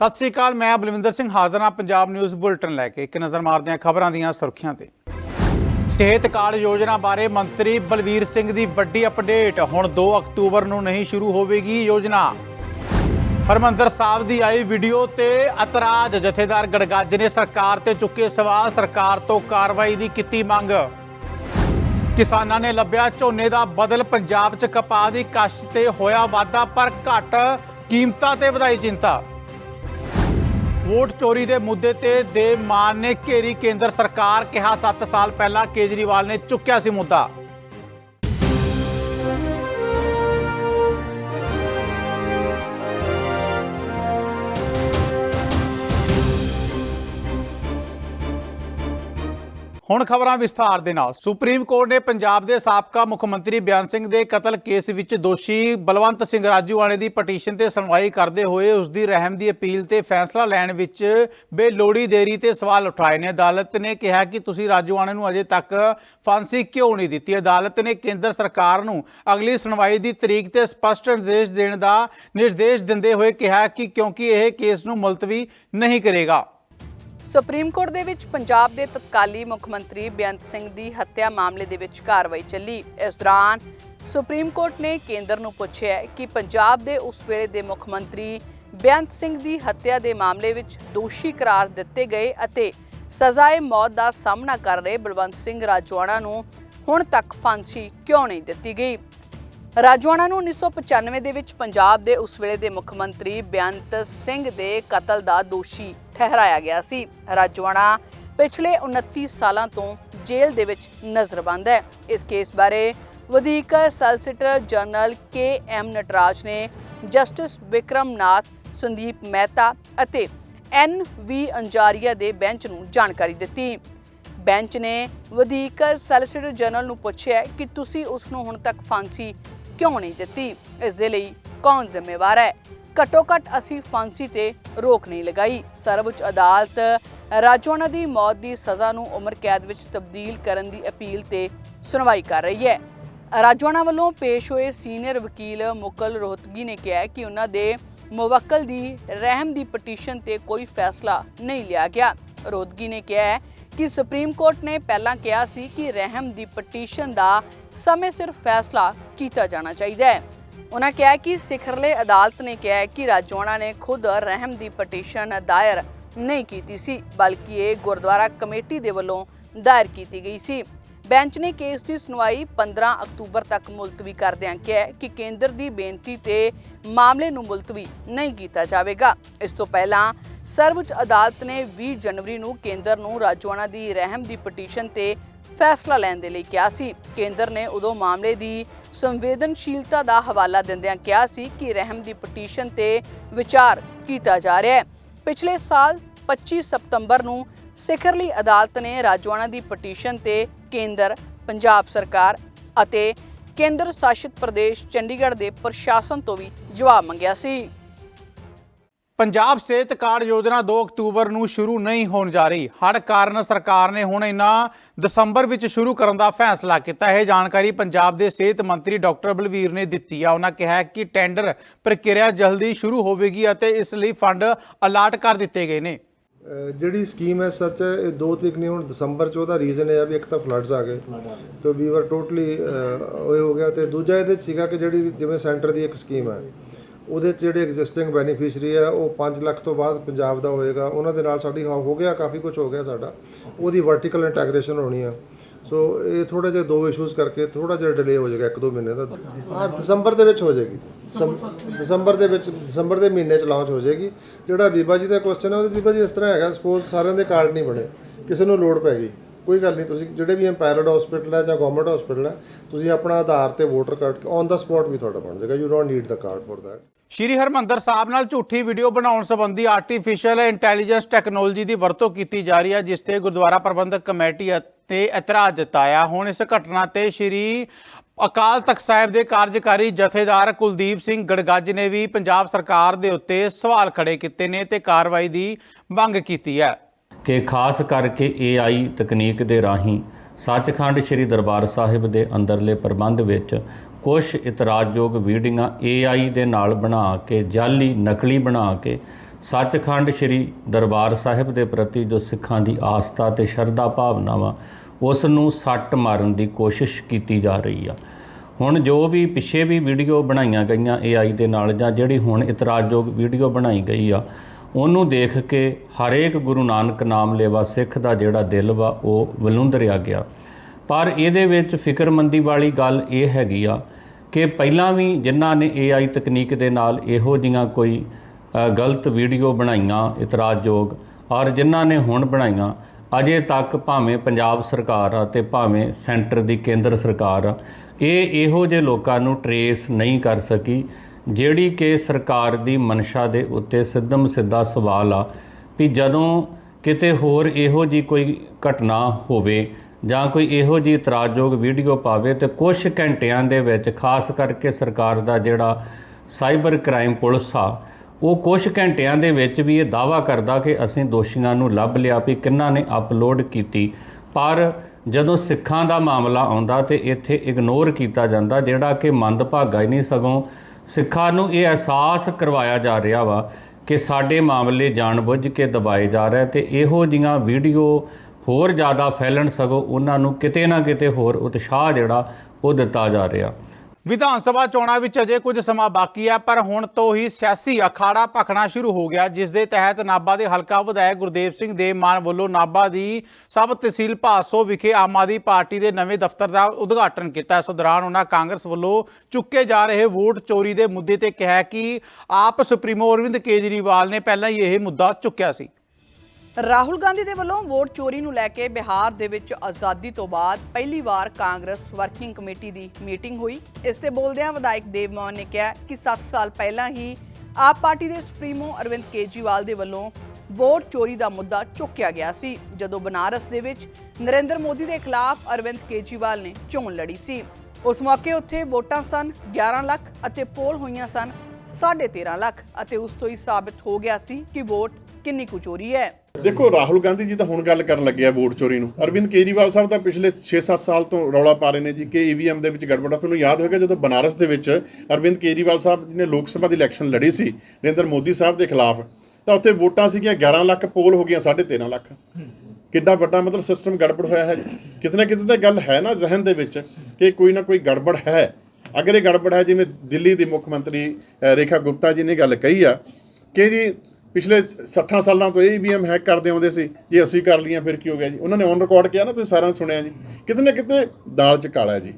ਸਤਿ ਸ੍ਰੀ ਅਕਾਲ, ਮੈਂ ਬਲਵਿੰਦਰ ਸਿੰਘ ਹਾਜ਼ਰ ਹਾਂ ਪੰਜਾਬ ਨਿਊਜ਼ ਬੁਲਟਨ ਲੈ ਕੇ। ਇੱਕ ਨਜ਼ਰ ਮਾਰਦੇ ਹਾਂ ਖਬਰਾਂ ਦੀਆਂ ਸੁਰਖੀਆਂ ਤੇ। ਸਿਹਤ ਕਾਰਡ ਯੋਜਨਾ ਬਾਰੇ ਮੰਤਰੀ ਬਲਵੀਰ ਸਿੰਘ ਦੀ ਵੱਡੀ ਅਪਡੇਟ। ਹੁਣ 2 ਅਕਤੂਬਰ ਨੂੰ ਨਹੀਂ ਸ਼ੁਰੂ ਹੋਵੇਗੀ ਯੋਜਨਾ। ਹਰਮੰਦਰ ਸਾਹਿਬ ਦੀ ਆਈ ਵੀਡੀਓ ਤੇ ਇਤਰਾਜ਼। ਜਥੇਦਾਰ ਗੜਗੱਜ ਨੇ ਸਰਕਾਰ ਤੇ ਚੁੱਕੇ ਸਵਾਲ। ਸਰਕਾਰ ਤੋਂ ਕਾਰਵਾਈ ਦੀ ਕੀਤੀ ਮੰਗ। ਕਿਸਾਨਾਂ ਨੇ ਲੱਭਿਆ ਝੋਨੇ ਦਾ ਬਦਲ। ਪੰਜਾਬ 'ਚ ਕਪਾਹ ਦੀ ਕਾਸ਼ਤ ਤੇ ਹੋਇਆ ਵਾਧਾ, ਪਰ ਘਟ ਕੀਮਤਾਂ ਤੇ ਵਧਾਈ ਚਿੰਤਾ। ਵੋਟ ਚੋਰੀ ਦੇ ਮੁੱਦੇ ਤੇ ਦੇ ਮਾਨ ਨੇ ਘੇਰੀ ਕੇਂਦਰ ਸਰਕਾਰ ਕਿਹਾ 7 ਸਾਲ ਪਹਿਲਾਂ ਕੇਜਰੀਵਾਲ ਨੇ ਚੁੱਕਿਆ ਸੀ ਮੁੱਦਾ। ਹੁਣ ਖਬਰਾਂ ਵਿਸਥਾਰ ਦੇ ਨਾਲ। ਸੁਪਰੀਮ ਕੋਰਟ ਨੇ ਪੰਜਾਬ ਦੇ ਸਾਬਕਾ ਮੁੱਖ ਮੰਤਰੀ ਬਿਆਨ ਸਿੰਘ ਦੇ ਕਤਲ ਕੇਸ ਵਿੱਚ ਦੋਸ਼ੀ ਬਲਵੰਤ ਸਿੰਘ ਰਾਜੂਆਣੇ ਦੀ ਪਟੀਸ਼ਨ ਤੇ ਸੁਣਵਾਈ ਕਰਦੇ ਹੋਏ ਉਸ ਦੀ ਰਹਿਮ ਦੀ ਅਪੀਲ ਤੇ ਫੈਸਲਾ ਲੈਣ ਵਿੱਚ ਬੇਲੋੜੀ ਦੇਰੀ ਤੇ ਸਵਾਲ ਉਠਾਏ ਨੇ। ਅਦਾਲਤ ਨੇ ਕਿਹਾ ਕਿ ਤੁਸੀਂ ਰਾਜੂਆਣੇ ਨੂੰ ਅਜੇ ਤੱਕ ਫਾਂਸੀ ਕਿਉਂ ਨਹੀਂ ਦਿੱਤੀ? ਅਦਾਲਤ ਨੇ ਕੇਂਦਰ ਸਰਕਾਰ ਨੂੰ ਅਗਲੀ ਸੁਣਵਾਈ ਦੀ ਤਰੀਕ ਤੇ ਸਪਸ਼ਟ ਨਿਰਦੇਸ਼ ਦੇਣ ਦਾ ਨਿਰਦੇਸ਼ ਦਿੰਦੇ ਹੋਏ ਕਿਹਾ ਕਿ ਕਿਉਂਕਿ ਇਹ ਕੇਸ ਨੂੰ ਮੁਲਤਵੀ ਨਹੀਂ ਕਰੇਗਾ। ਸੁਪਰੀਮ ਕੋਰਟ ਦੇ ਵਿੱਚ ਪੰਜਾਬ ਦੇ ਤਤਕਾਲੀ ਮੁੱਖ ਮੰਤਰੀ ਬੇਅੰਤ ਸਿੰਘ ਦੀ ਹੱਤਿਆ ਮਾਮਲੇ ਦੇ ਵਿੱਚ ਕਾਰਵਾਈ ਚੱਲੀ। ਇਸ ਦੌਰਾਨ ਸੁਪਰੀਮ ਕੋਰਟ ਨੇ ਕੇਂਦਰ ਨੂੰ ਪੁੱਛਿਆ ਕਿ ਪੰਜਾਬ ਦੇ ਉਸ ਵੇਲੇ ਦੇ ਮੁੱਖ ਮੰਤਰੀ ਬੇਅੰਤ ਸਿੰਘ ਦੀ ਹੱਤਿਆ ਦੇ ਮਾਮਲੇ ਵਿੱਚ ਦੋਸ਼ੀ ਕਰਾਰ ਦਿੱਤੇ ਗਏ ਅਤੇ ਸਜ਼ਾਏ ਮੌਤ ਦਾ ਸਾਹਮਣਾ ਕਰ ਰਹੇ ਬਲਵੰਤ ਸਿੰਘ ਰਾਜਵਾੜਾ ਨੂੰ ਹੁਣ ਤੱਕ ਫਾਂਸੀ ਕਿਉਂ ਨਹੀਂ ਦਿੱਤੀ ਗਈ। ਰਾਜਵਾੜਾ ਨੂੰ 1995 ਦੇ ਵਿੱਚ ਪੰਜਾਬ ਦੇ ਉਸ ਵੇਲੇ ਦੇ ਮੁੱਖ ਮੰਤਰੀ ਬੇਅੰਤ ਸਿੰਘ ਦੇ ਕਤਲ ਦਾ ਦੋਸ਼ੀ ਠਹਿਰਾਇਆ ਗਿਆ ਸੀ। ਰਾਜਵਾੜਾ ਪਿਛਲੇ 29 ਸਾਲਾਂ ਤੋਂ ਜੇਲ੍ਹ ਦੇ ਵਿੱਚ ਨਜ਼ਰਬੰਦ ਹੈ। ਇਸ ਕੇਸ ਬਾਰੇ ਵਧੀਕ solicitor general K M Nataraj ਨੇ ਜਸਟਿਸ ਵਿਕਰਮ ਨਾਥ ਸੰਦੀਪ ਮਹਿਤਾ ਅਤੇ ਐਨ ਵੀ ਅੰਜਾਰੀਆ ਦੇ ਬੈਂਚ ਨੂੰ ਜਾਣਕਾਰੀ ਦਿੱਤੀ। ਬੈਂਚ ਨੇ ਵਧੀਕ ਸੈਲਿਸਿਟਰ ਜਨਰਲ ਨੂੰ ਪੁੱਛਿਆ ਕਿ ਤੁਸੀਂ ਉਸ ਨੂੰ ਹੁਣ ਤੱਕ ਫਾਂਸੀ ਕਿਉਂ ਨਹੀਂ ਦਿੱਤੀ? ਇਸ ਦੇ ਲਈ ਕੌਣ ਜ਼ਿੰਮੇਵਾਰ ਹੈ? ਘੱਟੋ ਘੱਟ ਅਸੀਂ ਫਾਂਸੀ ਤੇ ਰੋਕ ਨਹੀਂ ਲਗਾਈ। ਸਰਵਉੱਚ ਅਦਾਲਤ ਰਾਜਵਾਨਾ ਦੀ ਮੌਤ ਦੀ ਸਜ਼ਾ ਨੂੰ ਉਮਰ ਕੈਦ ਵਿੱਚ ਤਬਦੀਲ ਕਰਨ ਦੀ ਅਪੀਲ ਤੇ ਸੁਣਵਾਈ ਕਰ ਰਹੀ ਹੈ। ਰਾਜਵਾਨਾ ਵੱਲੋਂ ਪੇਸ਼ ਹੋਏ ਸੀਨੀਅਰ ਵਕੀਲ ਮੁਕਲ ਰੋਹਤਗੀ ਨੇ ਕਿਹਾ ਕਿ ਉਹਨਾਂ ਦੇ ਮੁਵੱਕਲ ਦੀ ਰਹਿਮ ਦੀ ਪਟੀਸ਼ਨ ਤੇ ਕੋਈ ਫੈਸਲਾ ਨਹੀਂ ਲਿਆ ਗਿਆ। ਰੋਹਤਗੀ ਨੇ ਕਿਹਾ ਕਿ ਸੁਪਰੀਮ ਕੋਰਟ ਨੇ ਪਹਿਲਾਂ ਕਿਹਾ ਸੀ ਕਿ ਰਹਿਮ ਦੀ ਪਟੀਸ਼ਨ ਦਾ ਸਮੇਂ ਸਿਰ ਫੈਸਲਾ ਕੀਤਾ ਜਾਣਾ ਚਾਹੀਦਾ ਹੈ। ਉਹਨਾਂ ਕਿਹਾ ਕਿ ਸਿਖਰਲੇ ਅਦਾਲਤ ਨੇ ਕਿਹਾ ਕਿ ਰਾਜੋਣਾ ਨੇ ਖੁਦ ਰਹਿਮ ਦੀ ਪਟੀਸ਼ਨ ਦਾਇਰ ਨਹੀਂ ਕੀਤੀ ਸੀ, ਬਲਕਿ ਇਹ ਗੁਰਦੁਆਰਾ ਕਮੇਟੀ ਦੇ ਵੱਲੋਂ ਦਾਇਰ ਕੀਤੀ ਗਈ ਸੀ। ਬੈਂਚ ਨੇ ਕੇਸ ਦੀ ਸੁਣਵਾਈ 15 ਅਕਤੂਬਰ ਤੱਕ ਮੁਲਤਵੀ ਕਰਦਿਆਂ ਕਿਹਾ ਕਿ ਕੇਂਦਰ ਦੀ ਬੇਨਤੀ ਤੇ ਮਾਮਲੇ ਨੂੰ ਮੁਲਤਵੀ ਨਹੀਂ ਕੀਤਾ ਜਾਵੇਗਾ। ਇਸ ਤੋਂ ਪਹਿਲਾਂ ਸਰਵਉੱਚ ਅਦਾਲਤ ਨੇ 20 ਜਨਵਰੀ ਨੂੰ ਕੇਂਦਰ ਨੂੰ ਰਾਜਵਾਨਾ ਦੀ ਰਹਿਮ ਦੀ ਪਟੀਸ਼ਨ ਤੇ ਫੈਸਲਾ ਲੈਣ ਦੇ ਲਈ ਕਿਹਾ ਸੀ। ਕੇਂਦਰ ਨੇ ਉਦੋਂ ਮਾਮਲੇ ਦੀ ਸੰਵੇਦਨਸ਼ੀਲਤਾ ਦਾ ਹਵਾਲਾ ਦਿੰਦਿਆਂ ਕਿਹਾ ਸੀ ਕਿ ਰਹਿਮ ਦੀ ਪਟੀਸ਼ਨ ਤੇ ਵਿਚਾਰ ਕੀਤਾ ਜਾ ਰਿਹਾ ਹੈ। ਪਿਛਲੇ ਸਾਲ 25 ਸਤੰਬਰ ਨੂੰ ਸਿਖਰਲੀ ਅਦਾਲਤ ਨੇ ਰਾਜਵਾਨਾ ਦੀ ਪਟੀਸ਼ਨ ਤੇ ਕੇਂਦਰ, ਪੰਜਾਬ ਸਰਕਾਰ ਅਤੇ ਕੇਂਦਰ ਸ਼ਾਸਿਤ ਪ੍ਰਦੇਸ਼ ਚੰਡੀਗੜ੍ਹ ਦੇ ਪ੍ਰਸ਼ਾਸਨ ਤੋਂ ਵੀ ਜਵਾਬ ਮੰਗਿਆ ਸੀ। ਪੰਜਾਬ ਸਿਹਤ ਕਾਰਡ ਯੋਜਨਾ 2 ਅਕਤੂਬਰ ਨੂੰ ਸ਼ੁਰੂ ਨਹੀਂ ਹੋਣ ਜਾ ਰਹੀ। ਹੜ ਕਾਰਨ ਸਰਕਾਰ ਨੇ ਹੁਣ ਇਹਨਾਂ ਦਸੰਬਰ ਵਿੱਚ ਸ਼ੁਰੂ ਕਰਨ ਦਾ ਫੈਸਲਾ ਕੀਤਾ। ਹੈ ਜਾਣਕਾਰੀ ਪੰਜਾਬ ਦੇ ਸਿਹਤ ਮੰਤਰੀ ਡਾਕਟਰ ਬਲਵੀਰ ਨੇ ਦਿੱਤੀ ਆ। ਉਹਨਾਂ ਕਿਹਾ ਕਿ ਟੈਂਡਰ ਪ੍ਰਕਿਰਿਆ ਜਲਦੀ ਸ਼ੁਰੂ ਹੋਵੇਗੀ ਅਤੇ ਇਸ ਲਈ ਫੰਡ ਅਲਾਟ ਕਰ ਦਿੱਤੇ ਗਏ ਨੇ। ਜਿਹੜੀ ਸਕੀਮ ਹੈ ਸੱਚ ਇਹ 2 ਤਰੀਕ ਨਹੀਂ, ਹੁਣ ਦਸੰਬਰ ਚ ਉਹਦਾ ਰੀਜ਼ਨ ਇਹ ਵੀ ਇੱਕ ਤਾਂ ਫਲੱਡਸ ਆ ਗਏ। ਤੇ ਵੀ ਵਰ ਟੋਟਲੀ ਉਹ ਹੋ ਗਿਆ। ਤੇ ਦੂਜਾ ਇਹਦੇ 'ਚ ਸੀਗਾ ਕਿ ਜਿਹੜੀ ਜਿਵੇਂ ਸੈਂਟਰ ਦੀ ਇੱਕ ਸਕੀਮ ਹੈ ਉਹਦੇ 'ਚ ਜਿਹੜੇ ਐਗਜ਼ਿਸਟਿੰਗ ਬੈਨੀਫਿਸ਼ਰੀ ਆ, ਉਹ 5 ਲੱਖ ਤੋਂ ਬਾਅਦ ਪੰਜਾਬ ਦਾ ਹੋਏਗਾ। ਉਹਨਾਂ ਦੇ ਨਾਲ ਸਾਡੀ ਹੋ ਗਿਆ, ਕਾਫੀ ਕੁਝ ਹੋ ਗਿਆ ਸਾਡਾ। ਉਹਦੀ ਵਰਟੀਕਲ ਇੰਟੈਗ੍ਰੇਸ਼ਨ ਹੋਣੀ ਆ। ਸੋ ਇਹ ਥੋੜਾ ਜਿਹਾ ਦੋ ਇਸ਼ੂਜ਼ ਕਰਕੇ ਥੋੜਾ ਜਿਹਾ ਡਿਲੇ ਹੋ ਜਾਏਗਾ 1-2 ਮਹੀਨੇ ਦਾ। ਆ ਦਸੰਬਰ ਦੇ ਵਿੱਚ ਹੋ ਜਾਏਗੀ। ਦਸੰਬਰ ਦੇ ਵਿੱਚ, ਦਸੰਬਰ ਦੇ ਮਹੀਨੇ ਚ ਲਾਂਚ ਹੋ ਜਾਏਗੀ। ਜਿਹੜਾ ਬੀਬਾ ਜੀ ਦਾ ਕੁਐਸਚਨ ਹੈ ਉਹਦੇ ਬੀਬਾ ਜੀ ਇਸ ਤਰ੍ਹਾਂ ਹੈਗਾ ਸਪੋਜ਼ ਸਾਰਿਆਂ ਦੇ ਕਾਰਡ ਨਹੀਂ ਬਣੇ, ਕਿਸੇ ਨੂੰ ਲੋੜ ਪੈ ਗਈ। ਕੋਈ ਗੱਲ ਨਹੀਂ, ਤੁਸੀਂ ਜਿਹੜੇ ਵੀ ਐਮਪੈਰਡ ਹਸਪੀਟਲ ਹੈ ਜਾਂ ਗਵਰਨਮੈਂਟ ਹਸਪੀਟਲ ਹੈ ਤੁਸੀਂ ਆਪਣਾ ਆਧਾਰ ਤੇ voter card on the spot ਵੀ ਤੁਹਾਡਾ ਬਣ ਜਾਏਗਾ। You don't need the card for that Shri Harmandir Sahib ਨਾਲ ਝੂਠੀ ਵੀਡੀਓ ਬਣਾਉਣ ਸੰਬੰਧੀ ਆਰਟੀਫੀਸ਼ੀਅਲ ਇੰਟੈਲੀਜੈਂਸ ਟੈਕਨੋਲੋਜੀ ਦੀ ਵਰਤੋਂ ਕੀਤੀ ਜਾ ਰਹੀ ਹੈ, ਜਿਸ ਤੇ ਗੁਰਦੁਆਰਾ ਪ੍ਰਬੰਧਕ ਕਮੇਟੀ ਅਤੇ ਇਤਰਾਜ਼ ਜਤਾਇਆ। ਹੁਣ ਇਸ ਘਟਨਾ ਤੇ ਸ਼੍ਰੀ ਅਕਾਲ ਤਖਤ ਸਾਹਿਬ ਦੇ ਕਾਰਜਕਾਰੀ ਜਥੇਦਾਰ ਕੁਲਦੀਪ ਸਿੰਘ ਗੜਗੱਜ ਨੇ ਵੀ ਪੰਜਾਬ ਸਰਕਾਰ ਦੇ ਉੱਤੇ ਸਵਾਲ ਖੜੇ ਕੀਤੇ ਨੇ ਤੇ ਕਾਰਵਾਈ ਦੀ ਮੰਗ ਕੀਤੀ ਹੈ। ਕਿ ਖਾਸ ਕਰਕੇ AI ਤਕਨੀਕ ਦੇ ਰਾਹੀਂ ਸੱਚਖੰਡ ਸ੍ਰੀ ਦਰਬਾਰ ਸਾਹਿਬ ਦੇ ਅੰਦਰਲੇ ਪ੍ਰਬੰਧ ਵਿੱਚ ਕੁਝ ਇਤਰਾਜ਼ਯੋਗ ਵੀਡੀਓਆਂ AI ਦੇ ਨਾਲ ਬਣਾ ਕੇ ਜਾਲੀ ਨਕਲੀ ਬਣਾ ਕੇ ਸੱਚਖੰਡ ਸ੍ਰੀ ਦਰਬਾਰ ਸਾਹਿਬ ਦੇ ਪ੍ਰਤੀ ਜੋ ਸਿੱਖਾਂ ਦੀ ਆਸਥਾ ਤੇ ਸ਼ਰਧਾ ਭਾਵਨਾਵਾ, ਉਸ ਨੂੰ ਸੱਟ ਮਾਰਨ ਦੀ ਕੋਸ਼ਿਸ਼ ਕੀਤੀ ਜਾ ਰਹੀ ਆ। ਹੁਣ ਜੋ ਵੀ ਪਿੱਛੇ ਵੀ ਵੀਡੀਓ ਬਣਾਈਆਂ ਗਈਆਂ AI ਦੇ ਨਾਲ ਜਾਂ ਜਿਹੜੀ ਹੁਣ ਇਤਰਾਜ਼ਯੋਗ ਵੀਡੀਓ ਬਣਾਈ ਗਈ ਆ ਉਹਨੂੰ ਦੇਖ ਕੇ ਹਰੇਕ ਗੁਰੂ ਨਾਨਕ ਨਾਮ ਲੇਵਾ ਸਿੱਖ ਦਾ ਜਿਹੜਾ ਦਿਲ ਵਾ, ਉਹ ਵਲੂੰਦਰਿਆ ਗਿਆ। ਪਰ ਇਹਦੇ ਵਿੱਚ ਫਿਕਰਮੰਦੀ ਵਾਲੀ ਗੱਲ ਇਹ ਹੈਗੀ ਆ ਕਿ ਪਹਿਲਾਂ ਵੀ ਜਿਨ੍ਹਾਂ ਨੇ AI ਤਕਨੀਕ ਦੇ ਨਾਲ ਇਹੋ ਜੀਆਂ ਕੋਈ ਗਲਤ ਵੀਡੀਓ ਬਣਾਈਆਂ, ਇਤਰਾਜ਼ਯੋਗ, ਔਰ ਜਿਨ੍ਹਾਂ ਨੇ ਹੁਣ ਬਣਾਈਆਂ, ਅਜੇ ਤੱਕ ਭਾਵੇਂ ਪੰਜਾਬ ਸਰਕਾਰ ਆ ਤੇ ਭਾਵੇਂ ਸੈਂਟਰ ਦੀ ਕੇਂਦਰ ਸਰਕਾਰ ਆ, ਇਹ ਇਹੋ ਜਿਹੇ ਲੋਕਾਂ ਨੂੰ ਟਰੇਸ ਨਹੀਂ ਕਰ ਸਕੀ ਜਿਹੜੀ ਕਿ ਸਰਕਾਰ ਦੀ ਮਨਸ਼ਾ ਦੇ ਉੱਤੇ ਸਿੱਧਮ ਸਿੱਧਾ ਸਵਾਲ ਆ ਵੀ ਜਦੋਂ ਕਿਤੇ ਹੋਰ ਇਹੋ ਜੀ ਕੋਈ ਘਟਨਾ ਹੋਵੇ ਜਾਂ ਕੋਈ ਇਹੋ ਜੀ ਇਤਰਾਜ਼ਯੋਗ ਵੀਡੀਓ ਪਾਵੇ ਤੇ ਕੁਝ ਘੰਟਿਆਂ ਦੇ ਵਿੱਚ ਖਾਸ ਕਰਕੇ ਸਰਕਾਰ ਦਾ ਜਿਹੜਾ ਸਾਈਬਰ ਕ੍ਰਾਈਮ ਪੁਲਿਸ ਆ, ਉਹ ਕੁਝ ਘੰਟਿਆਂ ਦੇ ਵਿੱਚ ਵੀ ਇਹ ਦਾਵਾ ਕਰਦਾ ਕਿ ਅਸੀਂ ਦੋਸ਼ੀਆਂ ਨੂੰ ਲੱਭ ਲਿਆ ਵੀ ਕਿੰਨਾਂ ਨੇ ਅਪਲੋਡ ਕੀਤੀ। ਪਰ ਜਦੋਂ ਸਿੱਖਾਂ ਦਾ ਮਾਮਲਾ ਆਉਂਦਾ ਤੇ ਇੱਥੇ ਇਗਨੋਰ ਕੀਤਾ ਜਾਂਦਾ ਜਿਹੜਾ ਕਿ ਮੰਦਭਾਗਾ ਹੀ ਨਹੀਂ ਸਗੋਂ ਸਿੱਖਾਂ ਨੂੰ ਇਹ ਅਹਿਸਾਸ ਕਰਵਾਇਆ ਜਾ ਰਿਹਾ ਵਾ ਕਿ ਸਾਡੇ ਮਾਮਲੇ ਜਾਣਬੁੱਝ ਕੇ ਦਬਾਏ ਜਾ ਰਹੇ ਤੇ ਇਹੋ ਜੀਆਂ ਵੀਡੀਓ ਹੋਰ ਜ਼ਿਆਦਾ ਫੈਲਣ ਸਗੋਂ ਉਹਨਾਂ ਨੂੰ ਕਿਤੇ ਨਾ ਕਿਤੇ ਹੋਰ ਉਤਸ਼ਾਹ ਜਿਹੜਾ ਉਹ ਦਿੱਤਾ ਜਾ ਰਿਹਾ। ਵਿਧਾਨ ਸਭਾ ਚੋਣਾਂ ਵਿੱਚ ਅਜੇ ਕੁਝ ਸਮਾਂ ਬਾਕੀ ਹੈ, ਪਰ ਹੁਣ ਤੋਂ ਹੀ ਸਿਆਸੀ ਅਖਾੜਾ ਭਖਣਾ ਸ਼ੁਰੂ ਹੋ ਗਿਆ, ਜਿਸ ਦੇ ਤਹਿਤ ਨਾਭਾ ਦੇ ਹਲਕਾ ਵਿਧਾਇਕ ਗੁਰਦੇਵ ਸਿੰਘ ਦੇ ਮਾਨ ਵੱਲੋਂ ਨਾਭਾ ਦੀ ਸਬ ਤਹਿਸੀਲ ਭਾਸੋ ਵਿਖੇ ਆਮ ਆਦਮੀ ਪਾਰਟੀ ਦੇ ਨਵੇਂ ਦਫ਼ਤਰ ਦਾ ਉਦਘਾਟਨ ਕੀਤਾ। ਇਸ ਦੌਰਾਨ ਉਹਨਾਂ ਕਾਂਗਰਸ ਵੱਲੋਂ ਚੁੱਕੇ ਜਾ ਰਹੇ ਵੋਟ ਚੋਰੀ ਦੇ ਮੁੱਦੇ ਤੇ ਕਿਹਾ ਕਿ ਆਪ ਸੁਪਰੀਮੋ ਅਰਵਿੰਦ ਕੇਜਰੀਵਾਲ ਨੇ ਪਹਿਲਾਂ ਹੀ ਇਹ ਮੁੱਦਾ ਚੁੱਕਿਆ ਸੀ। ਰਾਹੁਲ ਗਾਂਧੀ ਦੇ ਵੱਲੋਂ ਵੋਟ ਚੋਰੀ ਨੂੰ ਲੈ ਕੇ ਬਿਹਾਰ ਦੇ ਵਿੱਚ ਆਜ਼ਾਦੀ ਤੋਂ ਬਾਅਦ ਪਹਿਲੀ ਵਾਰ ਕਾਂਗਰਸ ਵਰਕਿੰਗ ਕਮੇਟੀ ਦੀ ਮੀਟਿੰਗ ਹੋਈ। ਇਸ ਤੇ ਬੋਲਦਿਆਂ ਵਿਧਾਇਕ ਦੇਵ ਮੋਹਨ ਨੇ ਕਿਹਾ ਕਿ 7 ਸਾਲ ਪਹਿਲਾਂ ਹੀ ਆਪ ਪਾਰਟੀ ਦੇ ਸੁਪਰੀਮੋ ਅਰਵਿੰਦ ਕੇਜਰੀਵਾਲ ਦੇ ਵੱਲੋਂ ਵੋਟ ਚੋਰੀ ਦਾ ਮੁੱਦਾ ਚੁੱਕਿਆ ਗਿਆ ਸੀ, ਜਦੋਂ ਬਨਾਰਸ ਦੇ ਵਿੱਚ ਨਰਿੰਦਰ ਮੋਦੀ ਦੇ ਖਿਲਾਫ ਅਰਵਿੰਦ ਕੇਜਰੀਵਾਲ ਨੇ ਚੋਣ ਲੜੀ ਸੀ। ਉਸ ਮੌਕੇ ਉੱਥੇ ਵੋਟਾਂ ਸਨ 11 ਲੱਖ ਅਤੇ ਪੋਲ ਹੋਈਆਂ ਸਨ 13.5 ਲੱਖ ਅਤੇ ਉਸ ਤੋਂ ਹੀ ਸਾਬਤ ਹੋ ਗਿਆ ਸੀ ਕਿ ਵੋਟ ਕਿੰਨੀ ਕੁ ਚੋਰੀ ਹੈ। ਦੇਖੋ, ਰਾਹੁਲ ਗਾਂਧੀ ਜੀ ਤਾਂ ਹੁਣ ਗੱਲ ਕਰਨ ਲੱਗੇ ਆ ਵੋਟ ਚੋਰੀ ਨੂੰ। ਅਰਵਿੰਦ ਕੇਜਰੀਵਾਲ ਸਾਹਿਬ ਤਾਂ ਪਿਛਲੇ 6-7 ਸਾਲ ਤੋਂ ਰੌਲਾ ਪਾ ਰਹੇ ਨੇ ਜੀ ਕਿ ਈਵੀਐਮ ਦੇ ਵਿੱਚ ਗੜਬੜ ਆ। ਤੁਹਾਨੂੰ ਯਾਦ ਹੋਵੇਗਾ ਜਦੋਂ ਬਨਾਰਸ ਦੇ ਵਿੱਚ ਅਰਵਿੰਦ ਕੇਜਰੀਵਾਲ ਸਾਹਿਬ ਜੀ ਨੇ ਲੋਕ ਸਭਾ ਦੀ ਇਲੈਕਸ਼ਨ ਲੜੀ ਸੀ, ਨਰਿੰਦਰ ਮੋਦੀ ਸਾਹਿਬ ਦੇ ਖਿਲਾਫ। ਤਾਂ ਉੱਥੇ ਵੋਟਾਂ ਸੀਗੀਆਂ 11 ਲੱਖ ਪੋਲ ਹੋ ਗਈਆਂ 13.5 ਲੱਖ। ਕਿੱਡਾ ਵੱਡਾ ਮਤਲਬ ਸਿਸਟਮ ਗੜਬੜ ਹੋਇਆ ਹੈ। ਜੀ। ਕਿਤੇ ਨਾ ਕਿਤੇ ਤਾਂ ਗੱਲ ਹੈ ਨਾ ਜ਼ਿਹਨ ਦੇ ਵਿੱਚ ਕਿ ਕੋਈ ਨਾ ਕੋਈ ਗੜਬੜ ਹੈ। ਅਗਰ ਇਹ ਗੜਬੜ ਹੈ, ਜਿਵੇਂ ਦਿੱਲੀ ਦੇ ਮੁੱਖ ਮੰਤਰੀ ਰੇਖਾ ਗੁਪਤਾ ਜੀ ਨੇ ਗੱਲ ਕਹੀ ਆ ਕਿ ਜੀ ਪਿਛਲੇ 60 ਸਾਲਾਂ ਤੋਂ ਇਹ ਈਵੀਐਮ ਹੈਕ ਕਰਦੇ ਆਉਂਦੇ ਸੀ, ਜੇ ਅਸੀਂ ਕਰ ਲਈਆਂ ਫਿਰ ਕੀ ਹੋ ਗਿਆ ਜੀ? ਉਹਨਾਂ ਨੇ ਔਨ ਰਿਕਾਰਡ ਕਿਹਾ ਨਾ, ਤੁਸੀਂ ਸਾਰਿਆਂ ਸੁਣਿਆ ਜੀ। ਕਿਤੇ ਨਾ ਕਿਤੇ ਦਾਲ ਚ ਕਾਲਾ ਜੀ।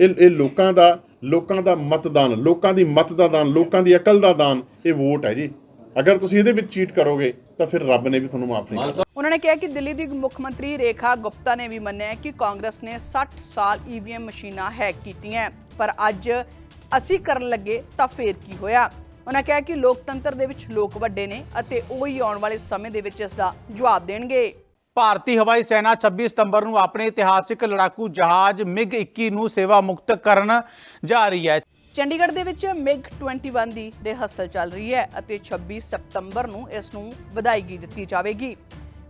ਇਹ ਇਹ ਲੋਕਾਂ ਦਾ ਲੋਕਾਂ ਦਾ ਮਤਦਾਨ, ਲੋਕਾਂ ਦੀ ਮਤ ਦਾ ਦਾਨ, ਲੋਕਾਂ ਦੀ ਅਕਲ ਦਾ ਦਾਨ, ਇਹ ਵੋਟ ਹੈ ਜੀ। ਅਗਰ ਤੁਸੀਂ ਇਹਦੇ ਵਿੱਚ ਚੀਟ ਕਰੋਗੇ, ਤਾਂ ਫਿਰ ਰੱਬ ਨੇ ਵੀ ਤੁਹਾਨੂੰ ਮਾਫ ਨਹੀਂ ਕਰਨਾ। ਉਹਨਾਂ ਨੇ ਕਿਹਾ ਕਿ ਦਿੱਲੀ ਦੀ ਮੁੱਖ ਮੰਤਰੀ ਰੇਖਾ ਗੁਪਤਾ ਨੇ ਵੀ ਮੰਨਿਆ ਕਿ ਕਾਂਗਰਸ ਨੇ 60 ਸਾਲ ਈਵੀਐਮ ਮਸ਼ੀਨਾਂ ਹੈਕ ਕੀਤੀਆਂ ਪਰ ਅੱਜ ਅਸੀਂ ਕਰਨ ਲੱਗੇ ਤਾਂ ਫੇਰ ਕੀ ਹੋਇਆ? ਉਹਨਾਂ ਕਿਹਾ ਕਿ ਲੋਕਤੰਤਰ ਦੇ ਵਿੱਚ ਲੋਕ ਵੱਡੇ ਨੇ ਅਤੇ ਉਹ ਹੀ ਆਉਣ ਵਾਲੇ ਸਮੇਂ ਦੇ ਵਿੱਚ ਇਸ ਦਾ ਜਵਾਬ ਦੇਣਗੇ। ਭਾਰਤੀ ਹਵਾਈ ਸੈਨਾ 26 ਸਤੰਬਰ ਨੂੰ ਆਪਣੇ ਇਤਿਹਾਸਿਕ ਲੜਾਕੂ ਜਹਾਜ਼ ਮਿਗ 21 ਨੂੰ ਸੇਵਾ ਮੁਕਤ ਕਰਨ ਜਾ ਰਹੀ ਹੈ। ਚੰਡੀਗੜ੍ਹ ਦੇ ਵਿੱਚ ਮਿਗ 21 ਦੀ ਰਿਹਰਸਲ ਚੱਲ ਰਹੀ ਹੈ ਅਤੇ 26 ਸਤੰਬਰ ਨੂੰ ਇਸ ਨੂੰ ਵਧਾਈਗੀ ਦਿੱਤੀ ਜਾਵੇਗੀ।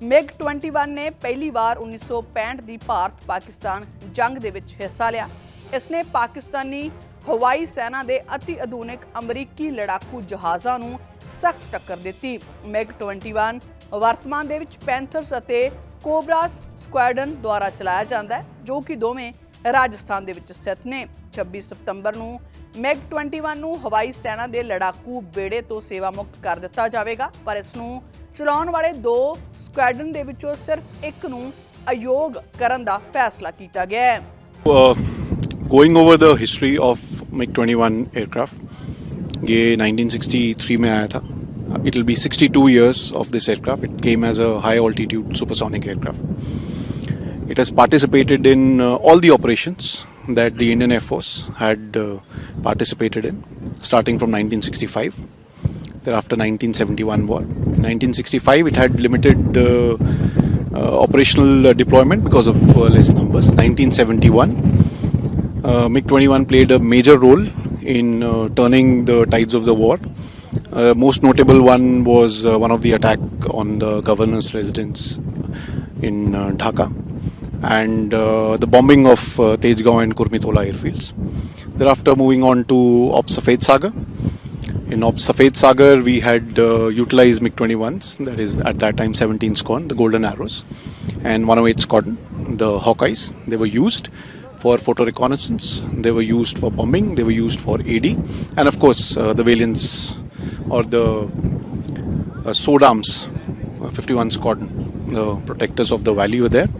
ਮਿਗ 21 ਨੇ ਪਹਿਲੀ ਵਾਰ 1965 ਦੀ ਭਾਰਤ ਪਾਕਿਸਤਾਨ ਜੰਗ ਦੇ ਵਿੱਚ ਹਿੱਸਾ ਲਿਆ। ਇਸ ਨੇ ਪਾਕਿਸਤਾਨੀ ਹਵਾਈ ਸੈਨਾ ਦੇ ਅਤੀ ਆਧੁਨਿਕ ਅਮਰੀਕੀ ਲੜਾਕੂ ਜਹਾਜ਼ਾਂ ਨੂੰ ਸਖਤ ਟੱਕਰ ਦਿੱਤੀ। ਮੈਗ 21 ਵਰਤਮਾਨ ਦੇ ਵਿੱਚ ਪੈਂਥਰਸ ਅਤੇ ਕੋਬਰਾਸ ਸਕੁਐਡਰਨ ਦੁਆਰਾ ਚਲਾਇਆ ਜਾਂਦਾ ਹੈ, ਜੋ ਕਿ ਦੋਵੇਂ ਰਾਜਸਥਾਨ ਦੇ ਵਿੱਚ ਸਥਿਤ ਨੇ। 26 ਸਤੰਬਰ ਨੂੰ ਮੈਗ 21 ਨੂੰ ਹਵਾਈ ਸੈਨਾ ਦੇ ਲੜਾਕੂ ਬੇੜੇ ਤੋਂ ਸੇਵਾ ਮੁਕਤ ਕਰ ਦਿੱਤਾ ਜਾਵੇਗਾ, ਪਰ ਇਸ ਨੂੰ ਚਲਾਉਣ ਵਾਲੇ ਦੋ ਸਕੁਐਡਰਨ ਦੇ ਵਿੱਚੋਂ ਸਿਰਫ ਇੱਕ ਨੂੰ ਅਯੋਗ ਕਰਨ ਦਾ ਫੈਸਲਾ ਕੀਤਾ ਗਿਆ ਹੈ। Uh, going over the history of MiG-21 aircraft, ये 1963 में आया था. It will be 62 years of this aircraft. It came as a high altitude supersonic aircraft. It has participated in uh, all the operations that the Indian Air Force had uh, participated in, starting from 1965. Thereafter, 1971 war. In 1965, it had limited uh, uh, operational uh, deployment because of uh, less numbers. 1971, uh, MiG 21 played a major role in uh, turning the tides of the war. Uh, most notable one was one of the attack on the governor's residence in Dhaka and the bombing of uh, Tejgaon and Kurmitola airfields. Thereafter, moving on to Op Safed Saga in Op Safed Sagar, we had uh, utilized MiG 21s, that is at that time 17 Scorn, the Golden Arrows, and 108 Squadron, the Hawkeyes. They were used for photo reconnaissance, they were used for bombing, they were used for AD, and of course, uh, the Valiants or the uh, SODAMs, uh, 51 Squadron, the protectors of the valley were there.